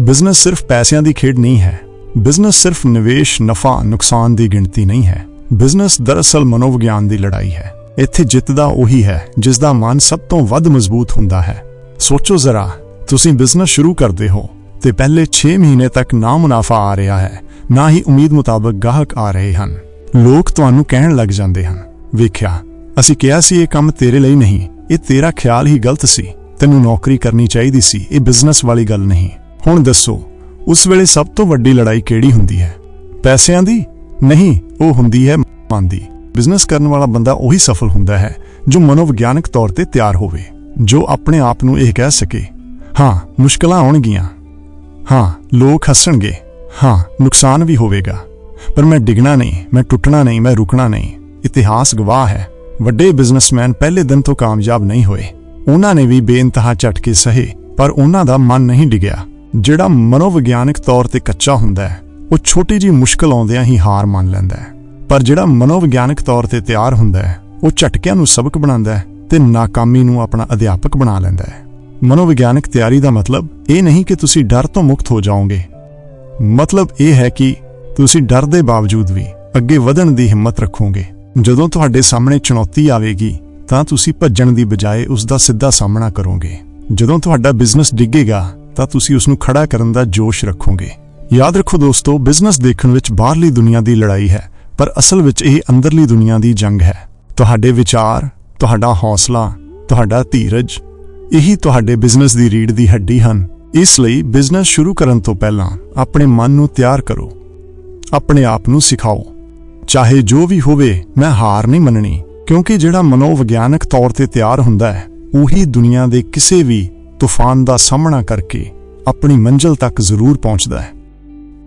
S1: ਬਿਜ਼ਨਸ ਸਿਰਫ ਪੈਸਿਆਂ ਦੀ ਖੇਡ ਨਹੀਂ ਹੈ। ਬਿਜ਼ਨਸ ਸਿਰਫ ਨਿਵੇਸ਼, ਨਫਾ, ਨੁਕਸਾਨ ਦੀ ਗਿਣਤੀ ਨਹੀਂ ਹੈ। ਬਿਜ਼ਨਸ ਦਰਅਸਲ ਮਨੋਵਿਗਿਆਨ ਦੀ ਲੜਾਈ ਹੈ। ਇੱਥੇ ਜਿੱਤਦਾ ਉਹੀ ਹੈ, ਜਿਸ ਦਾ ਮਨ ਸਭ ਤੋਂ ਵੱਧ ਮਜ਼ਬੂਤ ਹੁੰਦਾ ਹੈ। ਸੋਚੋ ਜ਼ਰਾ, ਤੁਸੀਂ ਬਿਜ਼ਨਸ ਸ਼ੁਰੂ ਕਰਦੇ ਹੋ। ਤੇ ਪਹਿਲੇ 6 ਮਹੀਨੇ ਤੱਕ ਨਾ ਮੁਨਾਫਾ ਆ ਰਿਹਾ ਹੈ, ਨਾ ਹੀ ਉਮੀਦ ਮੁਤਾਬਕ ਗਾਹਕ ਆ ਰਹੇ ਹਨ। ਲੋਕ ਤੁਹਾਨੂੰ ਕਹਿਣ ਲੱਗ ਜਾਂਦੇ ਹਨ, ਵੇਖਿਆ, ਅਸੀਂ ਕਿਹਾ ਸੀ ਇਹ ਕੰਮ ਤੇਰੇ ਲਈ ਨਹੀਂ, ਇਹ ਤੇਰਾ ਖਿਆਲ ਹੀ ਗਲਤ ਸੀ। ਤੈਨੂੰ ਨੌਕਰੀ ਕਰਨੀ ਚਾਹੀਦੀ ਸੀ, ਇਹ ਬਿਜ਼ਨਸ ਵਾਲੀ ਗੱਲ ਨਹੀਂ। ਹੁਣ ਦੱਸੋ, ਉਸ ਵੇਲੇ ਸਭ ਤੋਂ ਵੱਡੀ ਲੜਾਈ ਕਿਹੜੀ ਹੁੰਦੀ ਹੈ? ਪੈਸਿਆਂ ਦੀ? ਨਹੀਂ, ਉਹ ਹੁੰਦੀ ਹੈ ਮਨ ਦੀ। ਬਿਜ਼ਨਸ ਕਰਨ ਵਾਲਾ ਬੰਦਾ ਉਹੀ ਸਫਲ ਹੁੰਦਾ ਹੈ, ਜੋ ਮਨੋਵਿਗਿਆਨਕ ਤੌਰ ਤੇ ਤਿਆਰ ਹੋਵੇ, ਜੋ ਆਪਣੇ ਆਪ ਨੂੰ ਇਹ ਕਹਿ ਸਕੇ, ਹਾਂ, ਮੁਸ਼ਕਲਾਂ ਆਉਣਗੀਆਂ। ਹਾਂ, ਲੋਕ ਹੱਸਣਗੇ। ਹਾਂ, ਨੁਕਸਾਨ ਵੀ ਹੋਵੇਗਾ। ਪਰ ਮੈਂ ਡਿੱਗਣਾ ਨਹੀਂ, ਮੈਂ ਟੁੱਟਣਾ ਨਹੀਂ, ਮੈਂ ਰੁਕਣਾ ਨਹੀਂ। ਇਤਿਹਾਸ ਗਵਾਹ ਹੈ। ਵੱਡੇ ਬਿਜ਼ਨਸਮੈਨ ਪਹਿਲੇ ਦਿਨ ਤੋਂ ਕਾਮਯਾਬ ਨਹੀਂ ਹੋਏ। ਉਹਨਾਂ ਨੇ ਵੀ ਬੇਇੰਤਹਾ ਝਟਕੇ ਸਹੇ, ਪਰ ਉਹਨਾਂ ਦਾ ਮਨ ਨਹੀਂ ਡਿਗਿਆ। ਜਿਹੜਾ ਮਨੋਵਿਗਿਆਨਕ ਤੌਰ ਤੇ ਕੱਚਾ ਹੁੰਦਾ ਹੈ, ਉਹ ਛੋਟੀ ਜੀ ਮੁਸ਼ਕਲ ਆਉਂਦਿਆਂ ਹੀ ਹਾਰ ਮੰਨ ਲੈਂਦਾ ਹੈ। ਪਰ ਜਿਹੜਾ ਮਨੋਵਿਗਿਆਨਕ ਤੌਰ ਤੇ ਤਿਆਰ ਹੁੰਦਾ ਹੈ, ਉਹ ਝਟਕਿਆਂ ਨੂੰ ਸਬਕ ਬਣਾਉਂਦਾ ਹੈ ਤੇ ਨਾਕਾਮੀ ਨੂੰ ਆਪਣਾ ਅਧਿਆਪਕ ਬਣਾ ਲੈਂਦਾ ਹੈ। ਮਨੋਵਿਗਿਆਨਕ ਤਿਆਰੀ ਦਾ ਮਤਲਬ ਇਹ ਨਹੀਂ ਕਿ ਤੁਸੀਂ ਡਰ ਤੋਂ ਮੁਕਤ ਹੋ ਜਾਓਗੇ। ਮਤਲਬ ਇਹ ਹੈ ਕਿ ਤੁਸੀਂ ਡਰ ਦੇ ਬਾਵਜੂਦ ਵੀ ਅੱਗੇ ਵਧਣ ਦੀ ਹਿੰਮਤ ਰੱਖੋਗੇ। ਜਦੋਂ ਤੁਹਾਡੇ ਸਾਹਮਣੇ ਚੁਣੌਤੀ ਆਵੇਗੀ, ਤਾਂ ਤੁਸੀਂ ਭੱਜਣ ਦੀ ਬਜਾਏ ਉਸ ਦਾ ਸਿੱਧਾ ਸਾਹਮਣਾ ਕਰੋਗੇ। ਜਦੋਂ ਤੁਹਾਡਾ ਬਿਜ਼ਨਸ ਡਿੱਗੇਗਾ, ਤਾਂ ਤੁਸੀਂ ਉਸ ਨੂੰ ਖੜਾ ਕਰਨ ਦਾ ਜੋਸ਼ ਰੱਖੋਗੇ। ਯਾਦ ਰੱਖੋ ਦੋਸਤੋ, ਬਿਜ਼ਨਸ ਦੇਖਣ ਵਿੱਚ ਬਾਹਰਲੀ ਦੁਨੀਆ ਦੀ ਲੜਾਈ ਹੈ, ਪਰ ਅਸਲ ਵਿੱਚ ਇਹ ਅੰਦਰਲੀ ਦੁਨੀਆ ਦੀ ਜੰਗ ਹੈ। ਤੁਹਾਡੇ ਵਿਚਾਰ, ਤੁਹਾਡਾ ਹੌਸਲਾ, ਤੁਹਾਡਾ ਧੀਰਜ ਇਹੀ ਤੁਹਾਡੇ ਬਿਜ਼ਨਸ ਦੀ ਰੀੜ ਦੀ ਹੱਡੀ ਹਨ। ਇਸ ਲਈ ਬਿਜ਼ਨਸ ਸ਼ੁਰੂ ਕਰਨ ਤੋਂ ਪਹਿਲਾਂ ਆਪਣੇ ਮਨ ਨੂੰ ਤਿਆਰ ਕਰੋ। ਆਪਣੇ ਆਪ ਨੂੰ ਸਿਖਾਓ। ਚਾਹੇ ਜੋ ਵੀ ਹੋਵੇ, ਮੈਂ ਹਾਰ ਨਹੀਂ ਮੰਨਣੀ, ਕਿਉਂਕਿ ਜਿਹੜਾ ਮਨੋਵਿਗਿਆਨਕ ਤੌਰ ਤੇ ਤਿਆਰ ਹੁੰਦਾ ਹੈ, ਉਹੀ ਦੁਨੀਆ ਦੇ ਕਿਸੇ ਵੀ ਤੂਫਾਨ ਦਾ ਸਾਹਮਣਾ ਕਰਕੇ ਆਪਣੀ ਮੰਜ਼ਿਲ ਤੱਕ ਜ਼ਰੂਰ ਪਹੁੰਚਦਾ ਹੈ।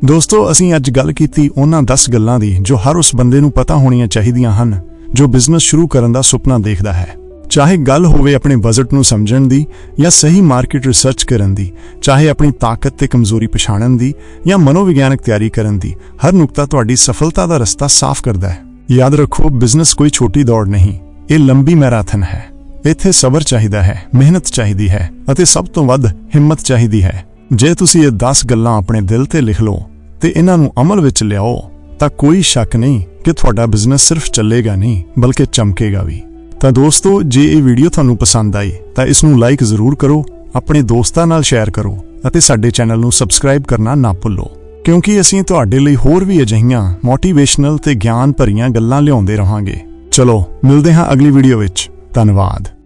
S1: ਦੋਸਤੋ, ਅਸੀਂ ਅੱਜ ਗੱਲ ਕੀਤੀ ਉਹਨਾਂ 10 ਗੱਲਾਂ ਦੀ ਜੋ ਹਰ ਉਸ ਬੰਦੇ ਨੂੰ ਪਤਾ ਹੋਣੀਆਂ ਚਾਹੀਦੀਆਂ ਹਨ, ਜੋ ਬਿਜ਼ਨਸ ਸ਼ੁਰੂ ਕਰਨ ਦਾ ਸੁਪਨਾ ਦੇਖਦਾ ਹੈ। ਚਾਹੇ ਗੱਲ ਹੋਵੇ ਆਪਣੇ ਬਜਟ ਨੂੰ ਸਮਝਣ ਦੀ ਜਾਂ ਸਹੀ ਮਾਰਕੀਟ ਰਿਸਰਚ ਕਰਨ ਦੀ, ਚਾਹੇ ਆਪਣੀ ਤਾਕਤ ਤੇ ਕਮਜ਼ੋਰੀ ਪਛਾਣਨ ਦੀ ਜਾਂ ਮਨੋਵਿਗਿਆਨਕ ਤਿਆਰੀ ਕਰਨ ਦੀ, ਹਰ ਨੁਕਤਾ ਤੁਹਾਡੀ ਸਫਲਤਾ ਦਾ ਰਸਤਾ ਸਾਫ਼ ਕਰਦਾ ਹੈ। ਯਾਦ ਰੱਖੋ ਬਿਜ਼ਨਸ ਕੋਈ ਛੋਟੀ ਦੌੜ ਨਹੀਂ, ਇਹ ਲੰਬੀ ਮੈਰਾਥਨ ਹੈ। ਇੱਥੇ ਸਬਰ ਚਾਹੀਦਾ ਹੈ, ਮਿਹਨਤ ਚਾਹੀਦੀ ਹੈ ਅਤੇ ਸਭ ਤੋਂ ਵੱਧ ਹਿੰਮਤ ਚਾਹੀਦੀ ਹੈ। ਜੇ ਤੁਸੀਂ ਇਹ 10 ਗੱਲਾਂ ਆਪਣੇ ਦਿਲ ਤੇ ਲਿਖ ਲਓ ਤੇ ਇਹਨਾਂ ਨੂੰ ਅਮਲ ਵਿੱਚ ਲਿਆਓ, ਤਾਂ ਕੋਈ ਸ਼ੱਕ ਨਹੀਂ ਕਿ ਤੁਹਾਡਾ ਬਿਜ਼ਨਸ ਸਿਰਫ ਚੱਲੇਗਾ ਨਹੀਂ, ਬਲਕਿ ਚਮਕੇਗਾ ਵੀ। ਤਾਂ ਦੋਸਤੋ, ਜੇ ਇਹ ਵੀਡੀਓ ਤੁਹਾਨੂੰ ਪਸੰਦ ਆਈ, ਤਾਂ ਇਸ ਨੂੰ ਲਾਈਕ ਜ਼ਰੂਰ ਕਰੋ, ਆਪਣੇ ਦੋਸਤਾਂ ਨਾਲ ਸ਼ੇਅਰ ਕਰੋ ਅਤੇ ਸਾਡੇ ਚੈਨਲ ਨੂੰ ਸਬਸਕ੍ਰਾਈਬ ਕਰਨਾ ਨਾ ਭੁੱਲੋ। ਕਿਉਂਕਿ ਅਸੀਂ ਤੁਹਾਡੇ ਲਈ ਹੋਰ ਵੀ ਅਜਿਹੀਆਂ ਮੋਟੀਵੇਸ਼ਨਲ ਤੇ ਗਿਆਨ ਭਰੀਆਂ ਗੱਲਾਂ ਲਿਆਉਂਦੇ ਰਹਾਂਗੇ। ਚਲੋ, ਮਿਲਦੇ ਹਾਂ ਅਗਲੀ ਵੀਡੀਓ ਵਿੱਚ। ਧੰਨਵਾਦ।